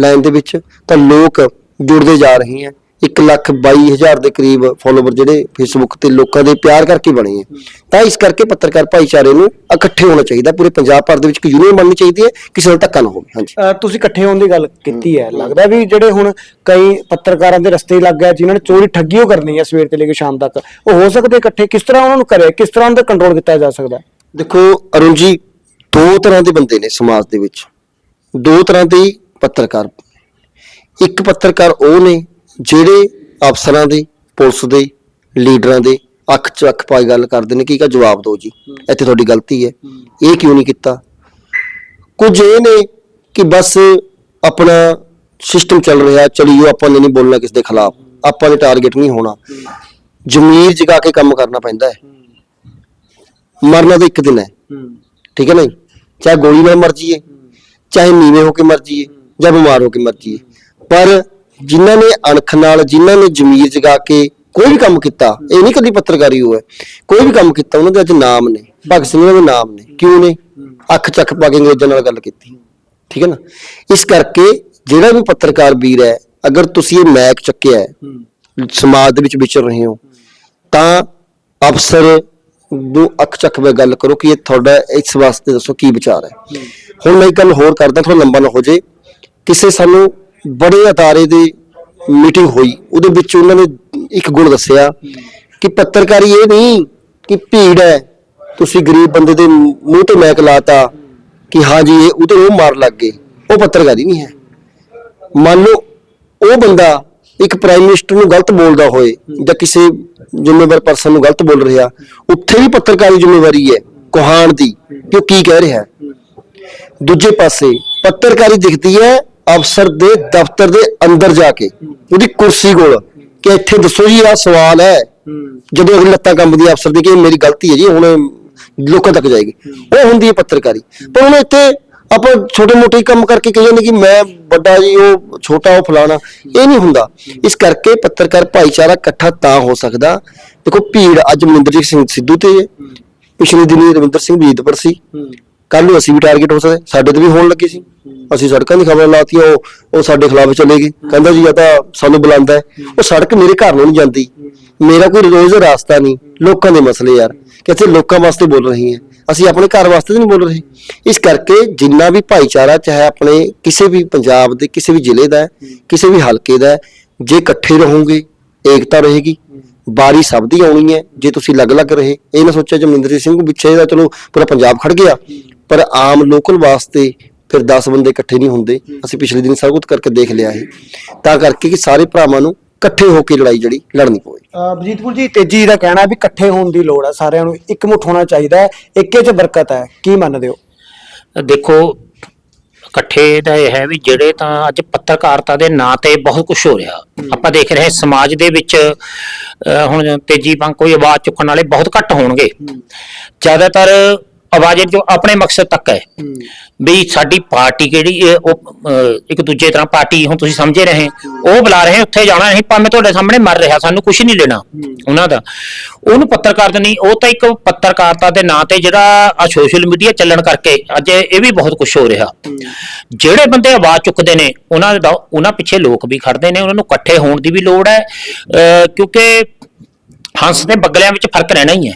ਲਾਈਨ ਦੇ ਵਿੱਚ। ਤਾਂ ਲੋਕ ਜੁੜਦੇ ਜਾ ਰਹੇ ਹੈ 1 ਲੱਖ 22 ਹਜ਼ਾਰ ਦੇ ਕਰੀਬ ਫਾਲੋਵਰ ਜਿਹੜੇ ਫੇਸਬੁੱਕ ਤੇ ਲੋਕਾਂ ਦੇ ਪਿਆਰ ਕਰਕੇ ਬਣੇ ਹੈ ਤਾਂ ਇਸ ਕਰਕੇ ਪੱਤਰਕਾਰ ਭਾਈਚਾਰੇ ਨੂੰ ਇਕੱਠੇ ਹੋਣਾ ਚਾਹੀਦਾ। ਪੂਰੇ ਪੰਜਾਬ ਭਰ ਦੇ ਵਿੱਚ ਇੱਕ ਯੂਨੀਅਨ ਬਣਨੀ ਚਾਹੀਦੀ ਹੈ। ਕਿਸੇ ਨਾਲ ਧੱਕਾ ਨਾ ਹੋਵੇ। ਹਾਂਜੀ। ਤੁਸੀਂ ਇਕੱਠੇ ਹੋਣ ਦੀ ਗੱਲ ਕੀਤੀ ਹੈ। ਲੱਗਦਾ ਵੀ ਜਿਹੜੇ ਹੁਣ ਕਈ ਪੱਤਰਕਾਰਾਂ ਦੇ ਰਸਤੇ ਲੱਗ ਗਏ ਜਿਨ੍ਹਾਂ ਨੇ ਚੋਰੀ ਠੱਗੀ ਉਹ ਕਰਨੀ ਹੈ ਸਵੇਰ ਤੋਂ ਲੈ ਕੇ ਸ਼ਾਮ ਤੱਕ। ਉਹ ਹੋ ਸਕਦੇ ਇਕੱਠੇ? ਕਿਸ ਤਰ੍ਹਾਂ ਉਹਨਾਂ ਨੂੰ ਕਰੇ ਕਿਸ ਤਰ੍ਹਾਂ ਦਾ ਕੰਟਰੋਲ ਕੀਤਾ ਜਾ ਸਕਦਾ? ਦੇਖੋ ਅਰੁਣ ਜੀ ਦੋ ਤਰ੍ਹਾਂ ਦੇ ਬੰਦੇ ਨੇ ਸਮਾਜ ਦੇ ਵਿੱਚ। ਦੋ ਤਰ੍ਹਾਂ ਦੇ ਪੱਤਰਕਾਰ ਇੱਕ ਪੱਤਰਕਾਰ ਉਹ ਨੇ ਜਿਹੜੇ ਅਫਸਰਾਂ ਦੇ, ਪੁਲਿਸ ਦੇ, ਲੀਡਰਾਂ ਦੇ ਅੱਖ 'ਚ ਅੱਖ ਪਾਈ ਗੱਲ ਕਰਦੇ ਨੇ ਕੀ ਇਹਦਾ ਜਵਾਬ ਦਿਓ ਜੀ। ਇੱਥੇ ਤੁਹਾਡੀ ਗਲਤੀ ਹੈ। ਇਹ ਕਿਉਂ ਨਹੀਂ ਕੀਤਾ? ਕੁਝ ਇਹ ਨੇ ਕਿ ਬਸ ਆਪਣਾ ਸਿਸਟਮ ਚੱਲ ਰਿਹਾ, ਚਲਿਓ, ਆਪਾਂ ਨੇ ਨਹੀਂ ਬੋਲਣਾ ਕਿਸ ਦੇ ਖਿਲਾਫ। ਆਪਾਂ ਨੇ ਟਾਰਗੇਟ ਨਹੀਂ ਹੋਣਾ। ਜ਼ਮੀਰ ਜਗਾ ਕੇ ਕੰਮ ਕਰਨਾ ਪੈਂਦਾ ਹੈ। ਮਰਨਾ ਤਾਂ ਇੱਕ ਦਿਨ ਹੈ। ਠੀਕ ਹੈ ਨਾ ਚਾਹੇ ਗੋਲੀ ਨਾਲ ਮਰ ਜਾਈਏ, ਚਾਹੇ ਨੀਵੇਂ ਹੋ ਕੇ ਮਰ ਜਾਈਏ, ਜਾਂ ਬਿਮਾਰ ਹੋ ਕੇ ਮਰ ਜਾਈਏ। ਪਰ ਜਿਨ੍ਹਾਂ ਨੇ ਅਣਖ ਨਾਲ, ਜਿਨ੍ਹਾਂ ਨੇ ਜ਼ਮੀਰ ਜਗਾ ਕੇ ਕੋਈ ਵੀ ਕੰਮ ਕੀਤਾ, ਇਹ ਨਹੀਂ ਕਦੀ ਪੱਤਰਕਾਰੀ ਹੋਇਆ ਕੋਈ ਵੀ ਕੰਮ ਕੀਤਾ, ਉਹਨਾਂ ਦੇ ਅੱਜ ਨਾਮ ਨੇ। ਭਗਤ ਸਿੰਘ ਦੇ ਨਾਮ ਨੇ। ਕਿਉਂ ਨੇ? ਅੱਖ ਚੱਕ ਪਾ ਕੇ ਅੰਗਰੇਜ਼ਾਂ ਨਾਲ ਗੱਲ ਕੀਤੀ। ਠੀਕ ਹੈ ਨਾ? ਇਸ ਕਰਕੇ ਜਿਹੜਾ ਵੀ ਪੱਤਰਕਾਰ ਵੀਰ ਹੈ, ਅਗਰ ਤੁਸੀਂ ਇਹ ਮੈਕ ਚੱਕਿਆ ਹੈ, ਸਮਾਜ ਦੇ ਵਿੱਚ ਵਿਚਰ ਰਹੇ ਹੋ, ਤਾਂ ਅਫਸਰ ਨੂੰ ਅੱਖ ਚੱਕ ਕੇ ਗੱਲ ਕਰੋ ਕਿ ਇਹ ਤੁਹਾਡਾ, ਇਸ ਵਾਸਤੇ ਦੱਸੋ ਕੀ ਵਿਚਾਰ ਹੈ। ਹੁਣ ਮੈਂ ਇੱਕ ਗੱਲ ਹੋਰ ਕਰਦਾ ਥੋੜਾ ਲੰਬਾ ਨਾ ਹੋ ਜੇ ਕਿਸੇ ਸਾਨੂੰ ਬੜੇ ਅਤਾਰੇ ਦੀ ਮੀਟਿੰਗ ਹੋਈ। ਉਹਦੇ ਵਿੱਚ ਉਹਨਾਂ ਨੇ ਇੱਕ ਗੁਣ ਦੱਸਿਆ ਕਿ ਪੱਤਰਕਾਰੀ ਇਹ ਨਹੀਂ ਕਿ ਭੀੜ ਹੈ, ਤੁਸੀਂ ਗਰੀਬ ਬੰਦੇ ਦੇ ਮੂੰਹ ਤੇ ਮੈਕ ਲਾਤਾ ਕਿ ਹਾਂ ਜੀ, ਇਹ ਉਹਦੇ ਉਹ ਮਾਰ ਲੱਗ ਗਏ। ਉਹ ਪੱਤਰਕਾਰੀ ਨਹੀਂ ਹੈ। ਮੰਨ ਲਓ ਉਹ ਬੰਦਾ ਇੱਕ ਪ੍ਰਾਈਮ ਮਿਨਿਸਟਰ ਨੂੰ ਗਲਤ ਬੋਲਦਾ ਹੋਏ ਜਾਂ ਕਿਸੇ ਜ਼ਿੰਮੇਵਾਰ ਪਰਸਨ ਨੂੰ ਗਲਤ ਬੋਲ ਰਿਹਾ, ਉੱਥੇ ਵੀ ਪੱਤਰਕਾਰੀ ਜ਼ਿੰਮੇਵਾਰੀ ਹੈ ਕੋਹਾਣ ਦੀ ਕਿ ਉਹ ਕੀ ਕਹਿ ਰਿਹਾ। ਦੂਜੇ ਪਾਸੇ ਪੱਤਰਕਾਰੀ ਦਿਖਦੀ ਹੈ ਅਫਸਰ ਦੇ ਦਫ਼ਤਰ ਦੇ ਅੰਦਰ ਜਾ ਕੇ, ਉਹਦੀ ਕੁਰਸੀ ਕੋਲ ਕਿ ਇੱਥੇ ਦੱਸੋ ਜੀ, ਆਹ ਸਵਾਲ ਹੈ। ਜਦੋਂ ਅਗਲੀ ਲੱਤਾਂ ਕੰਬਦੀ ਅਫਸਰ ਦੀ ਕਿ ਇਹ ਮੇਰੀ ਗਲਤੀ ਹੈ ਜੀ, ਹੁਣ ਲੋਕਾਂ ਤੱਕ ਜਾਏਗੀ। ਉਹ ਹੁੰਦੀ ਹੈ ਪੱਤਰਕਾਰੀ। ਪਰ ਹੁਣ ਇੱਥੇ ਆਪਾਂ ਛੋਟੇ ਮੋਟੇ ਕੰਮ ਕਰਕੇ ਕਹੀ ਜਾਂਦੇ ਕਿ ਮੈਂ ਵੱਡਾ ਜੀ, ਉਹ ਛੋਟਾ, ਉਹ ਫਲਾਣਾ। ਇਹ ਨਹੀਂ ਹੁੰਦਾ। ਇਸ ਕਰਕੇ ਪੱਤਰਕਾਰ ਭਾਈਚਾਰਾ ਇਕੱਠਾ ਤਾਂ ਹੋ ਸਕਦਾ। ਦੇਖੋ, ਭੀੜ ਅੱਜ ਮਨਿੰਦਰਜੀਤ ਸਿੰਘ ਸਿੱਧੂ ਤੇ ਹੈ। ਪਿਛਲੇ ਦਿਨੀ ਰਵਿੰਦਰ ਸਿੰਘ ਬੀਦਪੁਰ ਸੀ। ਕੱਲ ਨੂੰ ਅਸੀਂ ਵੀ ਟਾਰਗੇਟ ਹੋ ਸਕਦੇ। ਸਾਡੇ ਤੇ ਵੀ ਹੋਣ ਲੱਗੇ ਸੀ। ਅਸੀਂ ਸੜਕਾਂ ਦੀ ਖਬਰ ਲਾਤੀ ਉਹ ਉਹ ਸਾਡੇ ਖਿਲਾਫ ਚਲੇ ਗਏ। ਕਹਿੰਦਾ ਜੀ ਇਹ ਤਾਂ ਸਾਨੂੰ ਬੁਲਾਉਂਦਾ ਹੈ। ਉਹ ਸੜਕ ਮੇਰੇ ਘਰ ਨੂੰ ਨਹੀਂ ਜਾਂਦੀ। ਮੇਰਾ ਕੋਈ ਰੋਜ਼ ਦਾ ਰਾਸਤਾ ਨਹੀਂ। ਲੋਕਾਂ ਦੇ ਮਸਲੇ ਯਾਰ ਕਿ ਅਸੀਂ ਲੋਕਾਂ ਵਾਸਤੇ ਬੋਲ ਰਹੇ ਹਾਂ। ਅਸੀਂ ਆਪਣੇ ਘਰ ਵਾਸਤੇ ਤਾਂ ਨਹੀਂ ਬੋਲ ਰਹੇ। ਇਸ ਕਰਕੇ ਜਿੰਨਾ ਵੀ ਭਾਈਚਾਰਾ ਚਾਹੇ ਆਪਣੇ ਕਿਸੇ ਵੀ ਪੰਜਾਬ ਦੇ ਕਿਸੇ ਵੀ ਜ਼ਿਲ੍ਹੇ ਦਾ ਹੈ, ਕਿਸੇ ਵੀ ਹਲਕੇ ਦਾ ਹੈ, ਜੇ ਇਕੱਠੇ ਰਹੋਗੇ ਏਕਤਾ ਰਹੇਗੀ। ਬਾਰੀ ਸਭ ਦੀ ਆਉਣੀ ਹੈ। ਜੇ ਤੁਸੀਂ ਅਲੱਗ-ਅਲੱਗ ਰਹੇ ਇਹ ਨਾ ਸੋਚਿਆ ਜਮਿੰਦਰ ਸਿੰਘ ਪਿੱਛੇ ਦਾ ਚਲੋ ਪੂਰਾ ਪੰਜਾਬ ਖੜ ਗਿਆ। ਪਰ ਆਮ ਲੋਕਲ ਵਾਸਤੇ ਫਿਰ 10 ਬੰਦੇ ਇਕੱਠੇ ਨਹੀਂ ਹੁੰਦੇ। ਅਸੀਂ ਪਿਛਲੇ ਦਿਨ ਸਭ ਕੁਝ ਕਰਕੇ ਦੇਖ ਲਿਆ ਇਹ ਤਾਂ ਕਰਕੇ ਕਿ ਸਾਰੇ ਭਰਾਵਾਂ ਨੂੰ ਇਕੱਠੇ ਹੋ ਕੇ ਲੜਾਈ ਜਿਹੜੀ ਲੜਨੀ ਪਵੇ। ਬਜੀਤਪੁਰ ਜੀ ਤੇਜੀ ਦਾ ਕਹਿਣਾ ਵੀ ਇਕੱਠੇ ਹੋਣ ਦੀ ਲੋੜ ਹੈ ਸਾਰਿਆਂ ਨੂੰ ਇਕਮੁੱਠ ਹੋਣਾ ਚਾਹੀਦਾ ਹੈ ਇੱਕੇ 'ਚ ਬਰਕਤ ਹੈ ਕੀ ਮੰਨਦੇ ਹੋ? ਦੇਖੋ ਇਕੱਠੇ ਦਾ ਇਹ ਹੈ ਵੀ ਜਿਹੜੇ ਤਾਂ ਅੱਜ ਪੱਤਰਕਾਰਤਾ ਦੇ ਨਾਂ ਤੇ ਬਹੁਤ ਕੁਝ ਹੋ ਰਿਹਾ। ਆਪਾਂ ਦੇਖ ਰਹੇ ਹਾਂ ਸਮਾਜ ਦੇ ਵਿੱਚ ਅਹ, ਹੁਣ ਤੇਜੀ ਵਾਂਗ ਕੋਈ ਆਵਾਜ਼ ਚੁੱਕਣ ਵਾਲੇ ਬਹੁਤ ਘੱਟ ਹੋਣਗੇ। ਜ਼ਿਆਦਾਤਰ ਆਵਾਜ਼ ਜੋ ਆਪਣੇ ਮਕਸਦ ਤੱਕ ਹੈ। ਵੀ ਸਾਡੀ ਪਾਰਟੀ ਕਿਹੜੀ ਹੈ, ਉਹ ਅਹ, ਇੱਕ ਦੂਜੇ ਤਰ੍ਹਾਂ ਪਾਰਟੀ ਹੁਣ ਤੁਸੀਂ ਸਮਝੇ ਰਹੇ। ਉਹ ਬੁਲਾ ਰਹੇ ਉੱਥੇ ਜਾਣਾ ਨਹੀਂ ਭਾਵੇਂ ਤੁਹਾਡੇ ਸਾਹਮਣੇ ਮਰ ਰਿਹਾ ਸਾਨੂੰ ਕੁਝ ਨਹੀਂ ਲੈਣਾ ਉਹਨਾਂ ਦਾ। ਉਹਨੂੰ ਪੱਤਰਕਾਰਤਾ ਨਹੀਂ ਉਹ ਤਾਂ ਇੱਕ ਪੱਤਰਕਾਰਤਾ ਦੇ ਨਾਂ ਤੇ ਜਿਹੜਾ ਆ ਸੋਸ਼ਲ ਮੀਡੀਆ ਚੱਲਣ ਕਰਕੇ ਅੱਜ ਇਹ ਵੀ ਬਹੁਤ ਕੁਝ ਹੋ ਰਿਹਾ। ਜਿਹੜੇ ਬੰਦੇ ਆਵਾਜ਼ ਚੁੱਕਦੇ ਨੇ ਉਹਨਾਂ ਦਾ ਉਹਨਾਂ ਪਿੱਛੇ ਲੋਕ ਵੀ ਖੜਦੇ ਨੇ ਉਹਨਾਂ ਨੂੰ ਇਕੱਠੇ ਹੋਣ ਦੀ ਵੀ ਲੋੜ ਹੈ। ਅਹ, ਕਿਉਂਕਿ ਹੰਸ ਤੇ ਬੱਗਲਿਆਂ ਵਿੱਚ ਫ਼ਰਕ ਰਹਿਣਾ ਹੀ ਹੈ।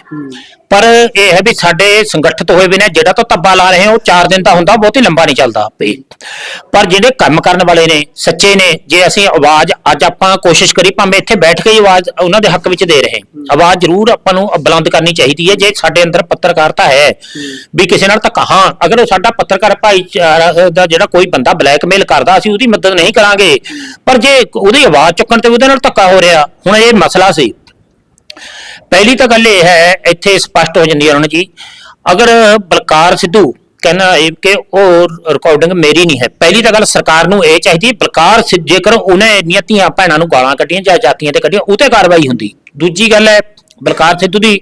ਪਰ ਇਹ ਹੈ ਵੀ ਸਾਡੇ ਸੰਗਠਿਤ ਹੋਏ ਵੀ ਨੇ, ਜਿਹੜਾ ਤਾਂ ਤੱਬਾ ਲਾ ਰਹੇ ਆ ਉਹ 4 ਦਿਨ ਦਾ ਹੁੰਦਾ, ਬਹੁਤੀ ਲੰਬਾ ਨਹੀਂ ਚੱਲਦਾ। ਪਰ ਜਿਹੜੇ ਕੰਮ ਕਰਨ ਵਾਲੇ ਨੇ, ਸੱਚੇ ਨੇ, ਜੇ ਅਸੀਂ ਆਵਾਜ਼, ਅੱਜ ਆਪਾਂ ਕੋਸ਼ਿਸ਼ ਕਰੀ, ਭਾਵੇਂ ਇੱਥੇ ਬੈਠ ਕੇ ਹੀ ਆਵਾਜ਼ ਉਹਨਾਂ ਦੇ ਹੱਕ ਵਿੱਚ ਦੇ ਰਹੇ। ਆਵਾਜ਼ ਜ਼ਰੂਰ ਆਪਾਂ ਨੂੰ ਬੁਲੰਦ ਕਰਨੀ ਚਾਹੀਦੀ ਹੈ, ਜੇ ਸਾਡੇ ਅੰਦਰ ਪੱਤਰਕਾਰਤਾ ਹੈ। ਵੀ ਕਿਸੇ ਨਾਲ ਧੱਕਾ, ਹਾਂ, ਅਗਰ ਉਹ ਸਾਡਾ ਪੱਤਰਕਾਰ ਭਾਈਚਾਰਾ ਦਾ ਜਿਹੜਾ ਕੋਈ ਬੰਦਾ ਬਲੈਕਮੇਲ ਕਰਦਾ, ਅਸੀਂ ਉਹਦੀ ਮਦਦ ਨਹੀਂ ਕਰਾਂਗੇ। ਪਰ ਜੇ ਉਹਦੀ ਆਵਾਜ਼ ਚੁੱਕਣ ਤੇ ਉਹਦੇ ਨਾਲ ਧੱਕਾ ਹੋ ਰਿਹਾ, ਹੁਣ ਇਹ ਮਸਲਾ ਸੀ। ਪਹਿਲੀ ਤਾਂ ਗੱਲ ਇਹ ਹੈ ਇੱਥੇ ਸਪਸ਼ਟ ਹੋ ਜਾਂਦੀ ਹੈ ਉਹਨਾਂ ਜੀ ਅਗਰ ਬਲਕਾਰ ਸਿੱਧੂ ਕਹਿੰਦਾ ਇਹ ਕਿ ਉਹ ਰਿਕਾਰਡਿੰਗ ਮੇਰੀ ਨਹੀਂ ਹੈ ਪਹਿਲੀ ਤਾਂ ਗੱਲ ਸਰਕਾਰ ਨੂੰ ਇਹ ਚਾਹੀਦੀ ਬਲਕਾਰ ਜੇਕਰ ਉਹਨੇ ਇੰਨੀਆਂ ਧੀਆਂ ਭੈਣਾਂ ਨੂੰ ਗਾਲਾਂ ਕੱਢੀਆਂ ਜਾਂ ਜਾਤੀਆਂ ਤੇ ਕੱਢੀਆਂ ਉਹ ਤੇ ਕਾਰਵਾਈ ਹੁੰਦੀ। ਦੂਜੀ ਗੱਲ ਹੈ ਬਲਕਾਰ ਸਿੱਧੂ ਦੀ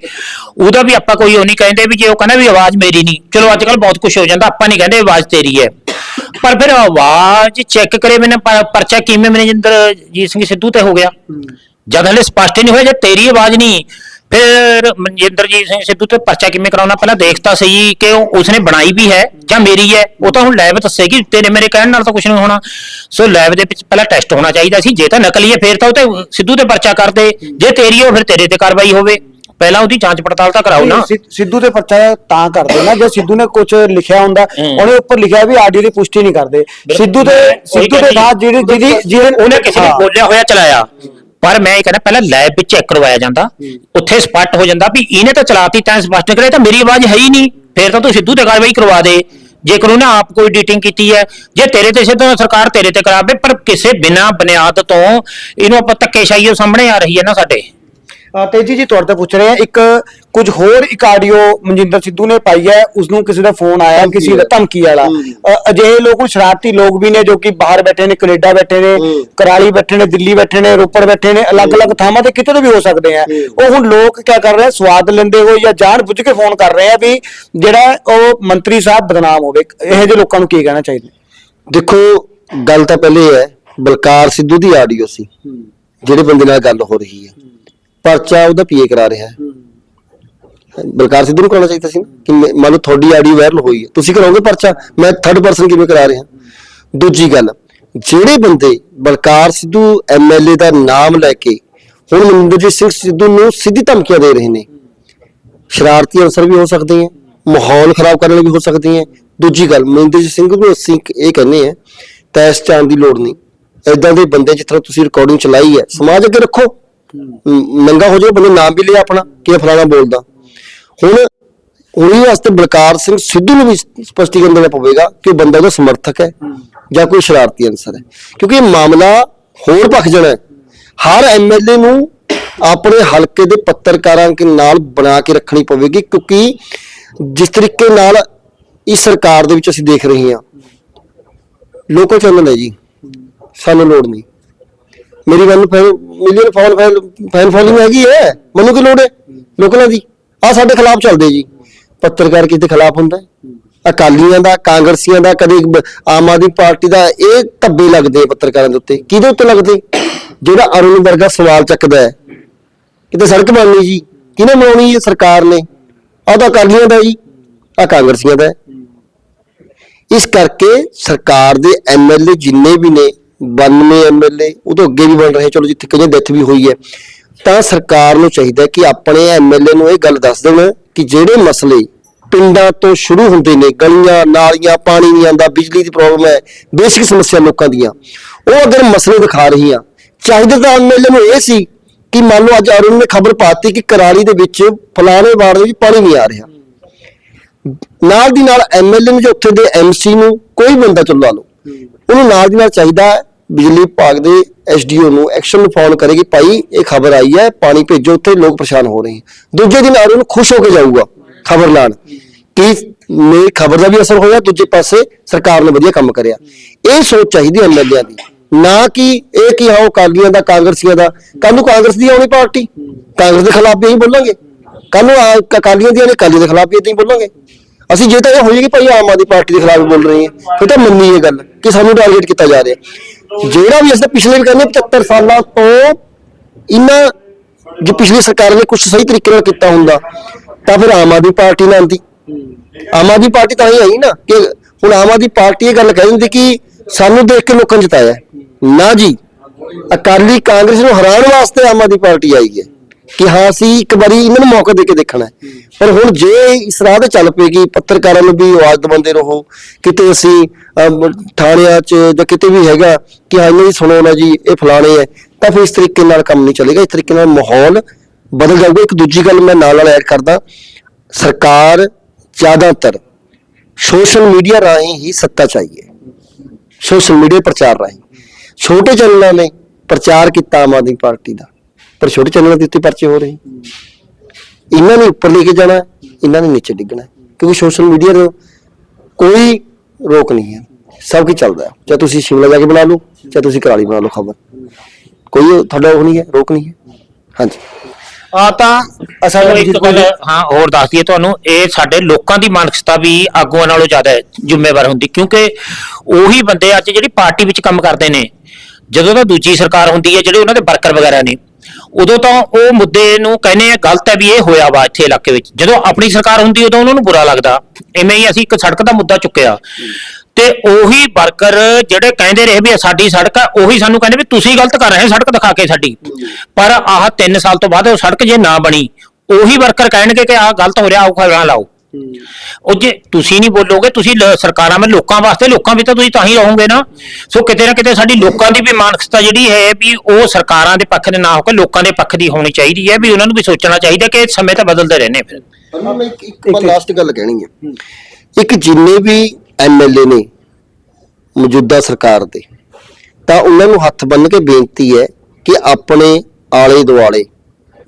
ਉਹਦਾ ਵੀ ਆਪਾਂ ਕੋਈ ਉਹ ਨਹੀਂ ਕਹਿੰਦੇ ਵੀ ਜੇ ਉਹ ਕਹਿੰਦਾ ਵੀ ਆਵਾਜ਼ ਮੇਰੀ ਨਹੀਂ ਚਲੋ ਅੱਜ ਕੱਲ ਬਹੁਤ ਕੁਝ ਹੋ ਜਾਂਦਾ ਆਪਾਂ ਨਹੀਂ ਕਹਿੰਦੇ ਆਵਾਜ਼ ਤੇਰੀ ਹੈ। ਪਰ ਫਿਰ ਆਵਾਜ਼ ਚੈੱਕ ਕਰੇ ਮੈਨੇ ਪਰਚਾ ਕਿਵੇਂ ਮਨਜਿੰਦਰ ਜੀਤ ਸਿੰਘ ਸਿੱਧੂ ਤੇ ਹੋ ਗਿਆ? ਜਦ ਹਲੇ ਸਪਸ਼ਟ ਨਹੀਂ ਹੋਇਆ ਜੇ ਤੇਰੀ ਆਵਾਜ਼ ਨਹੀਂ ਫਿਰ ਮਨਜਿੰਦਰਜੀਤ ਸਿੰਘ ਸਿੱਧੂ ਤੇ ਪਰਚਾ ਕਿਵੇਂ ਕਰਾਉਣਾ? ਪਹਿਲਾਂ ਦੇਖ ਤਾਂ ਸਹੀ ਕਿ ਉਹ ਉਸਨੇ ਬਣਾਈ ਵੀ ਹੈ ਜਾਂ ਮੇਰੀ ਹੈ। ਉਹ ਤਾਂ ਹੁਣ ਲੈਬ ਦੱਸੇਗੀ ਤੇਰੇ ਮੇਰੇ ਕਹਿਣ ਨਾਲ ਤਾਂ ਕੁਝ ਨਹੀਂ ਹੋਣਾ। ਸੋ ਲੈਬ ਦੇ ਵਿੱਚ ਪਹਿਲਾਂ ਟੈਸਟ ਹੋਣਾ ਚਾਹੀਦਾ ਸੀ। ਜੇ ਤਾਂ ਨਕਲੀ ਹੈ ਫਿਰ ਤਾਂ ਉਹ ਤੇ ਸਿੱਧੂ ਤੇ ਪਰਚਾ ਕਰਦੇ ਜੇ ਤੇਰੀ ਹੋ ਫਿਰ ਤੇਰੇ ਤੇ ਕਾਰਵਾਈ ਹੋਵੇ। ਪਹਿਲਾਂ ਉਹਦੀ ਜਾਂਚ ਪੜਤਾਲ ਤਾਂ ਕਰਾਓ ਨਾ। ਸਿ- ਸਿੱਧੂ ਦੇ ਪਰਚਾ ਤਾਂ ਕਰਦੇ ਨਾ। ਜੇ ਸਿੱਧੂ ਨੇ ਕੁਝ ਲਿਖਿਆ ਹੁੰਦਾ। ਉਹਨੇ ਉੱਪਰ ਲਿਖਿਆ ਵੀ ਆਡੀਓ ਦੀ ਪੁਸ਼ਟੀ ਨਹੀਂ ਕਰਦੇ। ਸਿੱਧੂ ਮੈਂ ਉਹੀ ਸਿੱਧੂ ਦੇ ਕਹਿੰਦੀ- ਬਾਅਦ ਜਿਹੜੀ ਜਿਹਦੀ ਉਹਨੇ ਕਿਸੇ ਨੇ ਹਾਂ। ਬੋਲਿਆ ਹੋਇਆ ਚਲਾਇਆ। ਪਰ ਮੈਂ ਇਹ ਕਹਿੰਦਾ ਪਹਿਲਾਂ ਲੈਬ ਵਿੱਚ ਚੈੱਕ ਕਰਵਾਇਆ ਜਾਂਦਾ ਉੱਥੇ ਸਪੱਟ ਹੋ ਜਾਂਦਾ ਵੀ ਇਹਨੇ ਤਾਂ ਚਲਾਤੀ ਤਾਂ ਸਪਸ਼ਟ ਕਰੇ ਤਾਂ ਮੇਰੀ ਆਵਾਜ਼ ਹੈ ਹੀ ਨਹੀਂ। ਫਿਰ ਤਾਂ ਤੂੰ ਸਿੱਧੂ ਤੇ ਕਾਰਵਾਈ ਕਰਵਾ ਦੇ। ਜੇਕਰ ਉਹਨੇ ਆਪ ਕੋਈ ਐਡੀਟਿੰਗ ਕੀਤੀ ਹੈ ਜੇ ਤੇਰੇ ਤੇ ਸਿੱਧੂ ਸਰਕਾਰ ਤੇਰੇ ਤੇ ਕਰਾਵੇ ਪਰ ਕਿਸੇ ਬਿਨਾ ਬੁਨਿਆਦ ਤੋਂ ਇਹਨੂੰ ਆਪਾਂ ਧੱਕੇਸ਼ਾਹੀ ਸਾਹਮਣੇ ਆ ਰਹੀ ਹੈ ਨਾ ਸਾਡੇ। ਤੇਜੀ ਜੀ ਤੁਹਾਡੇ ਤੋਂ ਪੁੱਛ ਰਹੇ ਆ ਇੱਕ ਕੁਝ ਹੋਰ ਇੱਕ ਆਡੀਓ ਮਨਜਿੰਦਰ ਸਿੱਧੂ ਨੇ ਪਾਈ ਹੈ ਉਸ ਨੂੰ ਕਿਸੇ ਦਾ ਫੋਨ ਆਇਆ ਕਿਸੇ ਦਾ। ਧਮਕੀ ਵਾਲਾ। ਅਜਿਹੇ ਲੋਕ ਸ਼ਰਾਰਤੀ ਲੋਕ ਵੀ ਨੇ ਜੋ ਕਿ ਬਾਹਰ ਬੈਠੇ ਨੇ ਕੈਨੇਡਾ ਬੈਠੇ ਨੇ। ਕਰਾਲੀ ਬੈਠੇ ਨੇ ਦਿੱਲੀ ਬੈਠੇ ਨੇ ਰੋਪੜ ਬੈਠੇ ਨੇ ਅਲੱਗ-ਅਲੱਗ ਥਾਵਾਂ ਤੇ ਕਿਤੇ ਤੋਂ ਵੀ ਹੋ ਸਕਦੇ ਆ। ਉਹ ਹੁਣ ਲੋਕ ਕੀ ਕਰ ਰਹੇ ਆ? ਸਵਾਦ ਲੈਂਦੇ ਹੋਏ ਜਾਂ ਜਾਣ ਬੁੱਝ ਕੇ ਫੋਨ ਕਰ ਰਹੇ ਆ ਵੀ ਜਿਹੜਾ ਉਹ ਮੰਤਰੀ ਸਾਹਿਬ ਬਦਨਾਮ ਹੋਵੇ। ਇਹੋ ਜਿਹੇ ਲੋਕਾਂ ਨੂੰ ਕੀ ਕਹਿਣਾ ਚਾਹੀਦਾ? ਦੇਖੋ ਗੱਲ ਤਾਂ ਪਹਿਲੇ ਹੈ ਬਲਕਾਰ ਸਿੱਧੂ ਦੀ ਆਡੀਓ ਸੀ। ਜਿਹੜੇ ਬੰਦੇ ਨਾਲ ਗੱਲ ਹੋ ਰਹੀ ਹੈ। ਪਰਚਾ ਉਹਦਾ ਪੀਏ ਕਰਾ ਰਿਹਾ ਹੈ। ਬਲਕਾਰ ਸਿੱਧੂ ਨੂੰ ਕਰਾਉਣਾ ਚਾਹੀਦਾ ਸੀ ਨਾ ਕਿ ਮੈਂ- ਮੰਨ ਲਓ ਤੁਹਾਡੀ ਆਡੀਓ ਵਾਇਰਲ ਹੋਈ ਹੈ। ਤੁਸੀਂ ਕਰਾਓਗੇ ਪਰਚਾ? ਮੈਂ ਥਰਡ ਪਰਸਨ ਕਿਵੇਂ ਕਰਾ ਰਿਹਾ? ਦੂਜੀ ਗੱਲ, ਜਿਹੜੇ ਬੰਦੇ ਬਲਕਾਰ ਸਿੱਧੂ ਐਮਐਲਏ ਦਾ ਨਾਮ ਲੈ ਕੇ ਹੁਣ ਮਨਿੰਦਰਜੀਤ ਸਿੰਘ ਸਿੱਧੂ ਨੂੰ ਸਿੱਧੀ ਧਮਕੀਆਂ ਦੇ ਰਹੇ ਨੇ, ਸ਼ਰਾਰਤੀ ਅਨਸਰ ਵੀ ਹੋ ਸਕਦੇ ਹੈ, ਮਾਹੌਲ ਖਰਾਬ ਕਰਨ ਵਾਲੇ ਵੀ ਹੋ ਸਕਦੇ ਹੈ। ਦੂਜੀ ਗੱਲ, ਮਨਿੰਦਰਜੀਤ ਸਿੰਘ ਨੂੰ ਅਸੀਂ ਇੱਕ ਇਹ ਕਹਿੰਦੇ ਆ ਤੈਸ ਚਾਣ ਦੀ ਲੋੜ ਨਹੀਂ। ਐਦਾਂ ਦੇ ਬੰਦੇ ਜਿਸ ਤਰ੍ਹਾਂ ਤੁਸੀਂ ਰਿਕਾਰਡਿੰਗ ਚਲਾਈ ਹੈ, ਸਮਾਜ ਅੱਗੇ ਰੱਖੋ। ਮੰਗਾ ਹੋ ਜਾਓ ਬੰਦੇ ਨਾਮ ਵੀ ਲਿਆ ਆਪਣਾ, ਕਿ ਫਲਾਣਾ ਬੋਲਦਾ। ਹੁਣ ਉਹਨੀ ਵਾਸਤੇ ਬਲਕਾਰ ਸਿੰਘ ਸਿੱਧੂ ਨੂੰ ਵੀ ਸਪਸ਼ਟੀਕਰਨ ਦੇਣਾ ਪਵੇਗਾ ਕਿ ਬੰਦਾ ਉਹਦਾ ਸਮਰਥਕ ਹੈ ਜਾਂ ਕੋਈ ਸ਼ਰਾਰਤੀ ਅਨਸਰ ਹੈ। ਕਿਉਂਕਿ ਇਹ ਮਾਮਲਾ ਹੋਰ ਭਖ ਜਾਣਾ ਹੈ। ਹਰ ਐਮਐਲਏ ਨੂੰ ਆਪਣੇ ਹਲਕੇ ਦੇ ਪੱਤਰਕਾਰਾਂ ਕੇ ਨਾਲ ਬਣਾ ਕੇ ਰੱਖਣੀ ਪਵੇਗੀ, ਕਿਉਂਕਿ ਜਿਸ ਤਰੀਕੇ ਨਾਲ ਇਸ ਸਰਕਾਰ ਦੇ ਵਿੱਚ ਅਸੀਂ ਦੇਖ ਰਹੇ ਹਾਂ। ਲੋਕਲ ਚੈਨਲ ਹੈ ਜੀ। ਸਾਨੂੰ ਲੋੜ ਨਹੀਂ। ਮੇਰੀ ਗੱਲ ਮਿਲੀਅਨ ਫੋਨ ਫੈਨ ਫੋਲੋਇੰਗ ਹੈਗੀ ਹੈ, ਮੈਨੂੰ ਕੀ ਲੋੜ ਹੈ? ਲੋਕਲਾਂ ਦੀ। ਆ ਸਾਡੇ ਖਿਲਾਫ ਚੱਲਦੇ ਜੀ। ਪੱਤਰਕਾਰ ਕਿਸ ਦੇ ਖਿਲਾਫ ਹੁੰਦਾ ਅਕਾਲੀਆਂ ਦਾ, ਕਾਂਗਰਸੀਆਂ ਦਾ, ਕਦੇ ਆਮ ਆਦਮੀ ਪਾਰਟੀ ਦਾ, ਇਹ ਧੱਬੇ ਲੱਗਦੇ ਪੱਤਰਕਾਰਾਂ ਦੇ ਉੱਤੇ। ਕਿਹਦੇ ਉੱਤੇ ਲੱਗਦੇ? ਜਿਹੜਾ ਅਰੁਣ ਵਰਗਾ ਸਵਾਲ ਚੱਕਦਾ ਹੈ। ਕਿਤੇ ਸੜਕ ਬਣਨੀ ਜੀ। ਕਿਹਨੇ ਬਣਾਉਣੀ ਹੈ ਸਰਕਾਰ ਨੇ? ਆਹ ਤਾਂ ਅਕਾਲੀਆਂ ਦਾ ਜੀ ਆ ਕਾਂਗਰਸੀਆਂ ਦਾ ਇਸ ਕਰਕੇ ਸਰਕਾਰ ਦੇ ਐਮਐਲਏ ਜਿੰਨੇ ਵੀ ਨੇ 92 ਐਮਐਲਏ ਉਹ ਤੋਂ ਅੱਗੇ ਵੀ ਬਣ ਰਹੇ, ਚਲੋ ਜਿੱਥੇ ਕਈਆਂ ਡੈਥ ਵੀ ਹੋਈ ਹੈ। ਤਾਂ ਸਰਕਾਰ ਨੂੰ ਚਾਹੀਦਾ ਕਿ ਆਪਣੇ ਐਮਐਲਏ ਨੂੰ ਇਹ ਗੱਲ ਦੱਸ ਦੇਣ ਕਿ ਜਿਹੜੇ ਮਸਲੇ ਪਿੰਡਾਂ ਤੋਂ ਸ਼ੁਰੂ ਹੁੰਦੇ ਨੇ, ਗਲੀਆਂ, ਨਾਲੀਆਂ, ਪਾਣੀ ਨਹੀਂ ਆਉਂਦਾ, ਬਿਜਲੀ ਦੀ ਪ੍ਰੋਬਲਮ ਹੈ, ਬੇਸਿਕ ਸਮੱਸਿਆ ਲੋਕਾਂ ਦੀਆਂ। ਉਹ ਅਗਰ ਮਸਲੇ ਦਿਖਾ ਰਹੀਆਂ, ਚਾਹੀਦਾ ਤਾਂ ਐਮਐਲਏ ਨੂੰ ਇਹ ਸੀ ਕਿ ਮੰਨ ਲਓ ਅੱਜ ਅਰੁਣ ਨੇ ਖਬਰ ਪਾਤੀ ਕਿ ਕਰਾਲੀ ਦੇ ਵਿੱਚ ਫਲਾਣੇ ਵਾਰਡ ਦੇ ਵਿੱਚ ਪਾਣੀ ਨਹੀਂ ਆ ਰਿਹਾ। ਨਾਲ ਦੀ ਨਾਲ ਐਮਐਲਏ ਨੂੰ ਜਾਂ ਉੱਥੇ ਦੇ ਐਮਸੀ ਨੂੰ ਕੋਈ ਬੰਦਾ ਚਲੋ ਲਾ ਲਓ, ਉਹਨੂੰ ਨਾਲ ਦੀ ਨਾਲ ਚਾਹੀਦਾ ਬਿਜਲੀ ਵਿਭਾਗ ਦੇ ਐਸਡੀਓ ਨੂੰ ਐਕਸ਼ਨ ਨੂੰ ਫੋਨ ਕਰੇ ਕਿ ਭਾਈ ਇਹ ਖਬਰ ਆਈ ਹੈ, ਪਾਣੀ ਭੇਜੋ, ਉੱਥੇ ਲੋਕ ਪਰੇਸ਼ਾਨ ਹੋ ਰਹੇ ਹਨ। ਦੂਜੇ ਦਿਨ ਅਰੁਣ ਖੁਸ਼ ਹੋ ਕੇ ਜਾਊਗਾ ਖਬਰ ਲਾਣ ਕਿ ਮੇਰੀ ਖਬਰ ਦਾ ਵੀ ਅਸਰ ਹੋਇਆ, ਦੂਜੇ ਪਾਸੇ ਸਰਕਾਰ ਨੇ ਵਧੀਆ ਕੰਮ ਕਰਿਆ। ਇਹ ਸੋਚ ਚਾਹੀਦੀ ਐਮਐਲਏ ਦੀ। ਨਾ ਕਿ ਇਹ ਕਿ ਹਾਂ ਉਹ ਦਾ, ਕਾਂਗਰਸੀਆਂ ਦਾ। ਕੱਲ ਨੂੰ ਕਾਂਗਰਸ ਦੀ ਆਉਣੀ ਪਾਰਟੀ। ਕਾਂਗਰਸ ਦੇ ਖਿਲਾਫ ਵੀ ਇਹੀ ਬੋਲਾਂਗੇ। ਕੱਲ ਨੂੰ ਅਕਾਲੀਆਂ ਦੀਆਂ ਨੇ, ਅਕਾਲੀ ਦੇ ਖਿਲਾਫ ਵੀ ਇਦਾਂ ਹੀ ਬੋਲਾਂਗੇ। ਅਸੀਂ ਜੇ ਤਾਂ ਇਹ ਹੋਈ ਕਿ ਭਾਈ ਆਮ ਆਦਮੀ ਪਾਰਟੀ ਦੇ ਖਿਲਾਫ ਬੋਲ ਰਹੇ ਹਾਂ। ਫਿਰ ਤਾਂ ਮੰਨੀ ਇਹ ਗੱਲ ਕਿ ਸਾਨੂੰ ਟਾਰਗੇਟ ਕੀਤਾ ਜਾ ਰਿਹਾ। ਜਿਹੜਾ ਵੀ ਅਸੀਂ ਪਿਛਲੇ ਵੀ ਕਹਿੰਦੇ 75 ਸਾਲਾਂ ਤੋਂ ਇਹਨਾਂ ਜੇ ਪਿਛਲੀ ਸਰਕਾਰ ਨੇ ਕੁਝ ਸਹੀ ਤਰੀਕੇ ਨਾਲ ਕੀਤਾ ਹੁੰਦਾ, ਤਾਂ ਫਿਰ ਆਮ ਆਦਮੀ ਪਾਰਟੀ ਨਾਲ ਆਉਂਦੀ ਆਮ ਆਦਮੀ ਪਾਰਟੀ ਤਾਂ ਹੀ ਆਈ ਨਾ ਕਿ ਹੁਣ ਆਮ ਆਦਮੀ ਪਾਰਟੀ ਇਹ ਗੱਲ ਕਹਿ ਦਿੰਦੀ ਕਿ ਸਾਨੂੰ ਦੇਖ ਕੇ ਲੋਕਾਂ ਨੇ ਜਿਤਾਇਆ। ਨਾ ਜੀ, ਅਕਾਲੀ ਕਾਂਗਰਸ ਨੂੰ ਹਰਾਉਣ ਵਾਸਤੇ ਆਮ ਆਦਮੀ ਪਾਰਟੀ ਆਈ ਹੈ ਕਿ ਹਾਂ, ਅਸੀਂ ਇੱਕ ਵਾਰੀ ਇਹਨਾਂ ਨੂੰ ਮੌਕਾ ਦੇ ਕੇ ਦੇਖਣਾ ਪਰ ਹੁਣ ਜੇ ਇਸ ਰਾਹ ਤੇ ਚੱਲ ਪਏਗੀ, ਪੱਤਰਕਾਰਾਂ ਨੂੰ ਵੀ ਆਵਾਜ਼ ਦਵਾਉਂਦੇ ਰਹੋ ਕਿਤੇ ਅਸੀਂ ਥਾਣਿਆਂ 'ਚ ਜਾਂ ਕਿਤੇ ਵੀ ਹੈਗਾ ਕਿ ਹਾਂ ਇਹਨਾਂ ਸੁਣੋ ਨਾ ਜੀ, ਇਹ ਫਲਾਣੇ ਹੈ ਤਾਂ ਫਿਰ ਇਸ ਤਰੀਕੇ ਨਾਲ ਕੰਮ ਨਹੀਂ ਚੱਲੇਗਾ, ਇਸ ਤਰੀਕੇ ਨਾਲ ਮਾਹੌਲ ਬਦਲ ਜਾਊਗਾ। ਇੱਕ ਦੂਜੀ ਗੱਲ ਮੈਂ ਨਾਲ ਨਾਲ ਐਡ ਕਰਦਾ, ਸਰਕਾਰ ਜ਼ਿਆਦਾਤਰ ਸੋਸ਼ਲ ਮੀਡੀਆ ਰਾਹੀਂ ਹੀ ਸੱਤਾ ਚਾਹੀਏ। ਸੋਸ਼ਲ ਮੀਡੀਆ ਪ੍ਰਚਾਰ ਰਾਹੀਂ। ਛੋਟੇ ਚੈਨਲਾਂ ਨੇ ਪ੍ਰਚਾਰ ਕੀਤਾ ਆਮ ਆਦਮੀ ਪਾਰਟੀ ਦਾ, ਪਰ ਛੋਟੇ ਚੈਨਲਾਂ ਦੇ ਉੱਤੇ ਪਰਚੇ ਹੋ ਰਹੇ। ਇਹਨਾਂ ਨੇ ਉੱਪਰ ਲੈ ਕੇ ਜਾਣਾ, ਇਹਨਾਂ ਨੇ ਨੀਚੇ ਡਿੱਗਣਾ, ਕਿਉਂਕਿ ਸੋਸ਼ਲ ਮੀਡੀਆ ਨੂੰ ਕੋਈ ਰੋਕ ਨਹੀਂ ਹੈ। ਸਭ ਕੁਝ ਚੱਲਦਾ ਹੈ। ਚਾਹੇ ਤੁਸੀਂ ਸ਼ਿਮਲਾ ਜਾ ਕੇ ਬਣਾ ਲਓ ਚਾਹੇ ਤੁਸੀਂ ਕਰਾਲੀ ਬਣਾ ਲਓ ਖਬਰ। ਕੋਈ ਤੁਹਾਡਾ ਉਹ ਨਹੀਂ ਹੈ ਰੋਕ ਨਹੀਂ ਹੈ। ਹਾਂਜੀ। ਆ ਤਾਂ ਅਸਲ ਵਿੱਚ ਇੱਕ ਗੱਲ ਹਾਂ ਹੋਰ ਦੱਸ ਦਈਏ ਤੁਹਾਨੂੰ ਇਹ ਸਾਡੇ ਲੋਕਾਂ ਦੀ ਮਾਨਸਿਕਤਾ ਵੀ ਆਗੂਆਂ ਨਾਲੋਂ ਜ਼ਿਆਦਾ ਜ਼ਿੰਮੇਵਾਰ ਹੁੰਦੀ ਕਿਉਂਕਿ ਉਹੀ ਬੰਦੇ ਅੱਜ ਜਿਹੜੀ ਪਾਰਟੀ ਵਿੱਚ ਕੰਮ ਕਰਦੇ ਨੇ ਜਦੋਂ ਤਾਂ ਦੂਜੀ ਸਰਕਾਰ ਹੁੰਦੀ ਹੈ ਜਿਹੜੇ ਉਹਨਾਂ ਦੇ ਵਰਕਰ ਵਗੈਰਾ ਨੇ ਉਦੋਂ ਤਾਂ ਉਹ ਮੁੱਦੇ ਨੂੰ ਕਹਿੰਦੇ ਆ, ਗਲਤ ਹੈ ਵੀ ਇਹ ਹੋਇਆ ਵਾ ਇੱਥੇ ਇਲਾਕੇ ਵਿੱਚ। ਜਦੋਂ ਆਪਣੀ ਸਰਕਾਰ ਹੁੰਦੀ, ਉਦੋਂ ਉਹਨਾਂ ਨੂੰ ਬੁਰਾ ਲੱਗਦਾ। ਐਵੇਂ ਹੀ ਅਸੀਂ ਇੱਕ ਸੜਕ ਦਾ ਮੁੱਦਾ ਚੁੱਕਿਆ। ਤੇ ਉਹੀ ਵਰਕਰ ਜਿਹੜੇ ਕਹਿੰਦੇ ਰਹੇ ਵੀ ਇਹ ਸਾਡੀ ਸੜਕ ਆ, ਉਹੀ ਸਾਨੂੰ ਕਹਿੰਦੇ ਵੀ ਤੁਸੀਂ ਗਲਤ ਕਰ ਰਹੇ ਹੋ, ਸੜਕ ਦਿਖਾ ਕੇ ਸਾਡੀ। ਪਰ ਆਹ 3 ਸਾਲ ਤੋਂ ਬਾਅਦ ਉਹ ਸੜਕ ਜੇ ਨਾ ਬਣੀ, ਉਹੀ ਵਰਕਰ ਕਹਿਣਗੇ ਕਿ ਆਹ ਗਲਤ ਹੋ ਰਿਹਾ ਆਓ ਖਬਰਾਂ ਲਾਓ। ਉਹ ਜੇ ਤੁਸੀਂ ਨਹੀਂ ਬੋਲੋਗੇ ਤੁਸੀਂ ਲ- ਸਰਕਾਰਾਂ ਵਿੱਚ ਲੋਕਾਂ ਵਾਸਤੇ ਲੋਕਾਂ ਵਿੱਚ ਤਾਂ ਤੁਸੀਂ ਤਾਂ ਹੀ ਰਹੋਗੇ ਨਾ। ਸੋ ਕਿਤੇ ਨਾ ਕਿਤੇ ਸਾਡੀ ਲੋਕਾਂ ਦੀ ਵੀ ਮਾਨਸਿਕਤਾ ਜਿਹੜੀ ਹੈ ਵੀ ਉਹ ਸਰਕਾਰਾਂ ਦੇ ਪੱਖ ਦੇ ਨਾ ਹੋ ਕੇ ਲੋਕਾਂ ਦੇ ਪੱਖ ਦੀ ਹੋਣੀ ਚਾਹੀਦੀ ਹੈ ਵੀ ਉਹਨਾਂ ਨੂੰ ਵੀ ਸੋਚਣਾ ਚਾਹੀਦਾ ਕਿ ਸਮੇਂ ਤਾਂ ਬਦਲਦੇ ਰਹਿੰਦੇ ਫਿਰ। ਮੈਂ ਇੱਕ ਇੱਕ ਮੈਂ ਲਾਸਟ ਗੱਲ ਕਹਿਣੀ ਹੈ। ਇੱਕ ਜਿੰਨੇ ਵੀ ਐਮਐਲਏ ਨੇ ਮੌਜੂਦਾ ਸਰਕਾਰ ਦੇ ਤਾਂ ਉਹਨਾਂ ਨੂੰ ਹੱਥ ਬੰਨ ਕੇ ਬੇਨਤੀ ਹੈ ਕਿ ਆਪਣੇ ਆਲੇ ਦੁਆਲੇ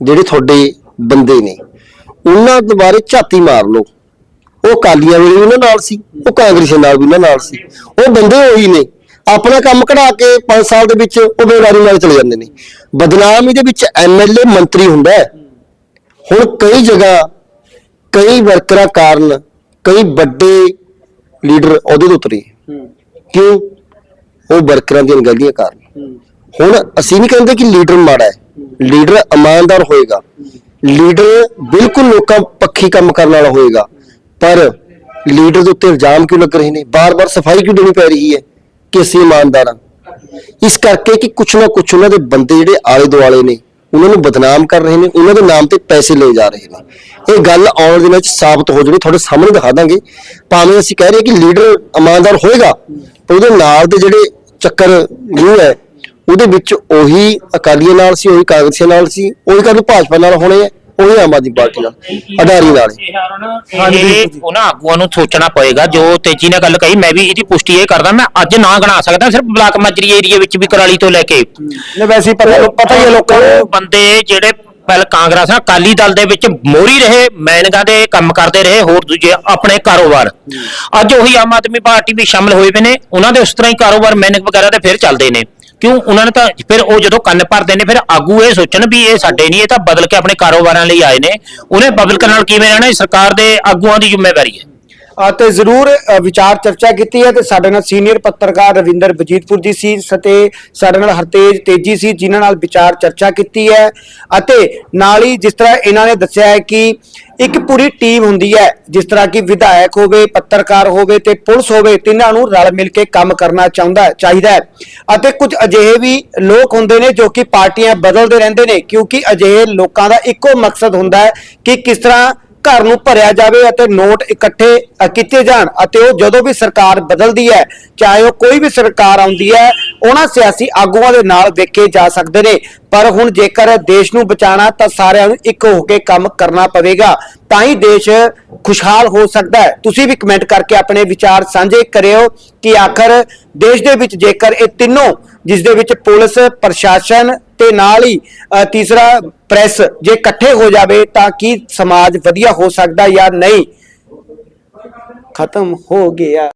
ਜਿਹੜੇ ਤੁਹਾਡੇ ਬੰਦੇ ਨੇ ਉਹਨਾਂ ਦੇ ਬਾਰੇ ਝਾਤੀ ਮਾਰ ਲਓ। ਉਹ ਕਾਲੀਆਂ ਵੇਲੇ ਵੀ ਉਹਨਾਂ ਨਾਲ ਸੀ ਉਹ ਕਾਂਗਰਸ ਨਾਲ ਵੀ ਉਹਨਾਂ ਨਾਲ ਸੀ। ਉਹ ਬੰਦੇ ਉਹੀ ਨੇ। ਆਪਣਾ ਕੰਮ ਕਢਾ ਕੇ 5 ਸਾਲ ਦੇ ਵਿੱਚ ਉਹ ਬੇਵਾਰੀ ਨਾਲ ਚਲੇ ਜਾਂਦੇ ਨੇ। ਬਦਨਾਮ ਇਹਦੇ ਵਿੱਚ ਐਮਐਲਏ ਮੰਤਰੀ ਹੁੰਦਾ ਹੈ। ਹੁਣ ਕਈ ਜਗ੍ਹਾ ਕਈ ਵਰਕਰਾਂ ਕਾਰਨ ਕਈ ਵੱਡੇ ਲੀਡਰ ਅਹੁਦੇ ਤੋਂ ਉਤਰੇ। ਕਿਉਂ? ਉਹ ਵਰਕਰਾਂ ਦੀਆਂ ਗਲਤੀਆਂ ਕਾਰਨ। ਹੁਣ ਅਸੀਂ ਨਹੀਂ ਕਹਿੰਦੇ ਕਿ ਲੀਡਰ ਮਾੜਾ ਹੈ। ਲੀਡਰ ਇਮਾਨਦਾਰ ਹੋਏਗਾ। ਲੀਡਰ ਬਿਲਕੁਲ ਲੋਕਾਂ ਪੱਖੀ ਕੰਮ ਕਰਨ ਵਾਲਾ ਹੋਏਗਾ। ਪਰ ਲੀਡਰ ਦੇ ਉੱਤੇ ਇਲਜ਼ਾਮ ਕਿਉਂ ਲੱਗ ਰਹੇ ਨੇ? ਬਾਰ-ਬਾਰ ਸਫ਼ਾਈ ਕਿਉਂ ਦੇਣੀ ਪੈ ਰਹੀ ਹੈ ਕਿ ਅਸੀਂ ਇਮਾਨਦਾਰ ਹਾਂ? ਇਸ ਕਰਕੇ ਕਿ ਕੁਛ ਨਾ ਕੁਛ ਉਹਨਾਂ ਦੇ ਬੰਦੇ ਜਿਹੜੇ ਆਲੇ ਦੁਆਲੇ ਨੇ, ਉਹਨਾਂ ਨੂੰ ਬਦਨਾਮ ਕਰ ਰਹੇ ਨੇ, ਉਹਨਾਂ ਦੇ ਨਾਮ ਤੇ ਪੈਸੇ ਲਏ ਜਾ ਰਹੇ ਨੇ। ਇਹ ਗੱਲ ਆਉਣ ਵਾਲੇ ਦਿਨਾਂ ਵਿੱਚ ਸਾਬਤ ਹੋ ਜਾਣੀ ਤੁਹਾਡੇ ਸਾਹਮਣੇ ਦਿਖਾ ਦਾਂਗੇ। ਭਾਵੇਂ ਅਸੀਂ ਕਹਿ ਰਹੇ ਕਿ ਲੀਡਰ ਇਮਾਨਦਾਰ ਹੋਏਗਾ, ਪਰ ਉਹਦੇ ਨਾਲ ਦੇ ਜਿਹੜੇ ਚੱਕਰ ਨਹੀਂ ਹੈ ਉਹਦੇ ਵਿੱਚ ਉਹੀ ਅਕਾਲੀਆਂ ਨਾਲ ਸੀ ਉਹੀ ਕਾਂਗਰਸੀਆਂ ਨਾਲ ਸੀ ਉਹੀ ਕੱਲ ਭਾਜਪਾ ਨਾਲ ਹੋਣੇ ਆ ਉਹੀ ਆਮ ਆਦਮੀ ਪਾਰਟੀ ਨਾਲ ਅਡਾਰੀ ਨਾਲ। ਹਾਂਜੀ, ਇਹ। ਉਹਨਾਂ ਆਗੂਆਂ ਨੂੰ ਸੋਚਣਾ ਪਏਗਾ ਜੋ ਤੇਜ਼ੀ ਨਾਲ ਗੱਲ ਕਹੀ ਮੈਂ ਵੀ ਇਹਦੀ ਪੁਸ਼ਟੀ ਇਹ ਕਰਦਾ ਮੈਂ ਅੱਜ ਨਾ ਗਣਾ ਸਕਦਾ ਸਿਰਫ ਬਲਾਕ ਮਾਜਰੀ ਏਰੀਆ ਵਿੱਚ ਵੀ ਕਰਾਲੀ ਤੋਂ ਲੈ ਕੇ। ਨੇ ਵੈਸੇ ਪਤਾ ਪਤਾ ਹੀ ਹੈ ਲੋਕਾਂ ਨੂੰ। ਬੰਦੇ ਜਿਹੜੇ ਪਹਿਲ ਕਾਂਗਰਸ ਆ ਅਕਾਲੀ ਦਲ ਦੇ ਵਿੱਚ ਮੋਰੀ ਰਹੇ ਮੈਨਗਾ ਦੇ ਕੰਮ ਕਰਦੇ ਰਹੇ ਹੋਰ ਦੂਜੇ ਆਪਣੇ ਕਾਰੋਬਾਰ। ਅੱਜ ਉਹੀ ਆਮ ਆਦਮੀ ਪਾਰਟੀ ਵੀ ਸ਼ਾਮਲ ਹੋਏ ਪਏ ਨੇ ਉਹਨਾਂ ਦੇ ਉਸ ਤਰ੍ਹਾਂ ਹੀ ਕਾਰੋਬਾਰ ਮੈਨਕ ਵਗੈਰਾ ਦੇ ਫਿਰ ਚੱਲਦੇ ਨੇ। ਕਿਉਂ? ਉਹਨਾਂ ਨੇ ਤਾਂ ਫਿਰ ਉਹ ਜਦੋਂ ਕੰਨ ਭਰਦੇ ਨੇ, ਫਿਰ ਆਗੂ ਇਹ ਸੋਚਣ ਵੀ ਇਹ ਸਾਡੇ ਨਹੀਂ, ਇਹ ਤਾਂ ਬਦਲ ਕੇ ਆਪਣੇ ਕਾਰੋਬਾਰਾਂ ਲਈ ਆਏ ਨੇ। ਉਹਨੇ ਬਦਲ ਕਰਨ ਨਾਲ ਕਿਵੇਂ ਰਹਿਣਾ? ਇਹ ਸਰਕਾਰ ਦੇ ਆਗੂਆਂ ਦੀ ਜ਼ਿੰਮੇਵਾਰੀ ਹੈ। ਤੇ ਜ਼ਰੂਰ ਵਿਚਾਰ ਚਰਚਾ ਕੀਤੀ ਹੈ ਤੇ ਸਾਡੇ ਨਾਲ ਸੀਨੀਅਰ ਪੱਤਰਕਾਰ ਰਵਿੰਦਰ ਬਜੀਤਪੁਰ ਜੀ ਸੀ ਸਤੇ ਸਾਡੇ ਨਾਲ ਹਰਤੇਜ ਤੇਜੀ ਸੀ, ਜਿਨ੍ਹਾਂ ਨਾਲ ਵਿਚਾਰ ਚਰਚਾ ਕੀਤੀ ਹੈ ਅਤੇ ਨਾਲ ਹੀ ਜਿਸ ਤਰ੍ਹਾਂ ਇਹਨਾਂ ਨੇ ਦੱਸਿਆ ਹੈ ਕਿ ਇੱਕ ਪੂਰੀ ਟੀਮ ਹੁੰਦੀ ਹੈ, ਜਿਸ ਤਰ੍ਹਾਂ ਕਿ ਵਿਧਾਇਕ ਹੋਵੇ, ਪੱਤਰਕਾਰ ਹੋਵੇ ਤੇ ਪੁਲਿਸ ਹੋਵੇ, ਤਿੰਨਾਂ ਨੂੰ ਰਲ ਮਿਲ ਕੇ ਕੰਮ ਕਰਨਾ ਚਾਹੁੰਦਾ, ਚਾਹੀਦਾ ਹੈ। ਅਤੇ ਕੁਝ ਅਜਿਹੇ ਵੀ ਲੋਕ ਹੁੰਦੇ ਨੇ ਜੋ ਕਿ ਪਾਰਟੀਆਂ ਬਦਲਦੇ ਰਹਿੰਦੇ ਨੇ, ਕਿਉਂਕਿ ਅਜਿਹੇ ਲੋਕਾਂ ਦਾ ਇੱਕੋ ਮਕਸਦ ਹੁੰਦਾ ਹੈ ਕਿ ਕਿਸ ਤਰ੍ਹਾਂ ਘਰ ਨੂੰ ਭਰਿਆ ਜਾਵੇ ਅਤੇ ਨੋਟ ਇਕੱਠੇ ਕੀਤੇ ਜਾਣ ਅਤੇ ਉਹ ਜਦੋਂ ਵੀ ਸਰਕਾਰ ਬਦਲਦੀ ਹੈ, ਚਾਹੇ ਉਹ ਕੋਈ ਵੀ ਸਰਕਾਰ ਆਉਂਦੀ ਹੈ, ਉਹਨਾਂ ਸਿਆਸੀ ਆਗੂਆਂ ਦੇ ਨਾਲ ਵੇਖੇ ਜਾ ਸਕਦੇ ਨੇ। ਪਰ ਹੁਣ ਜੇਕਰ ਦੇਸ਼ ਨੂੰ ਬਚਾਉਣਾ, ਤਾਂ ਸਾਰਿਆਂ ਨੂੰ ਇੱਕ ਹੋ ਕੇ ਕੰਮ ਕਰਨਾ ਪਵੇਗਾ। ਤਾਂ ਹੀ ਦੇਸ਼ ਖੁਸ਼ਹਾਲ ਹੋ ਸਕਦਾ ਹੈ। ਤੁਸੀਂ ਵੀ ਕਮੈਂਟ ਕਰਕੇ ਆਪਣੇ ਵਿਚਾਰ ਸਾਂਝੇ ਕਰਿਓ ਕਿ ਆਖਰ ਦੇਸ਼ ਦੇ ਵਿੱਚ ਜੇਕਰ ਇਹ ਤਿੰਨੋਂ, ਜਿਸ ਦੇ ਵਿੱਚ ਪੁਲਿਸ, ਪ੍ਰਸ਼ਾਸਨ ਤੇ ਨਾਲ ਹੀ ਤੀਸਰਾ ਪ੍ਰੈਸ ਜੇ ਇਕੱਠੇ ਹੋ ਜਾਵੇ ਤਾਂ ਕੀ ਸਮਾਜ ਵਧੀਆ ਹੋ ਸਕਦਾ ਜਾਂ ਨਹੀਂ? ਖਤਮ ਹੋ ਗਿਆ।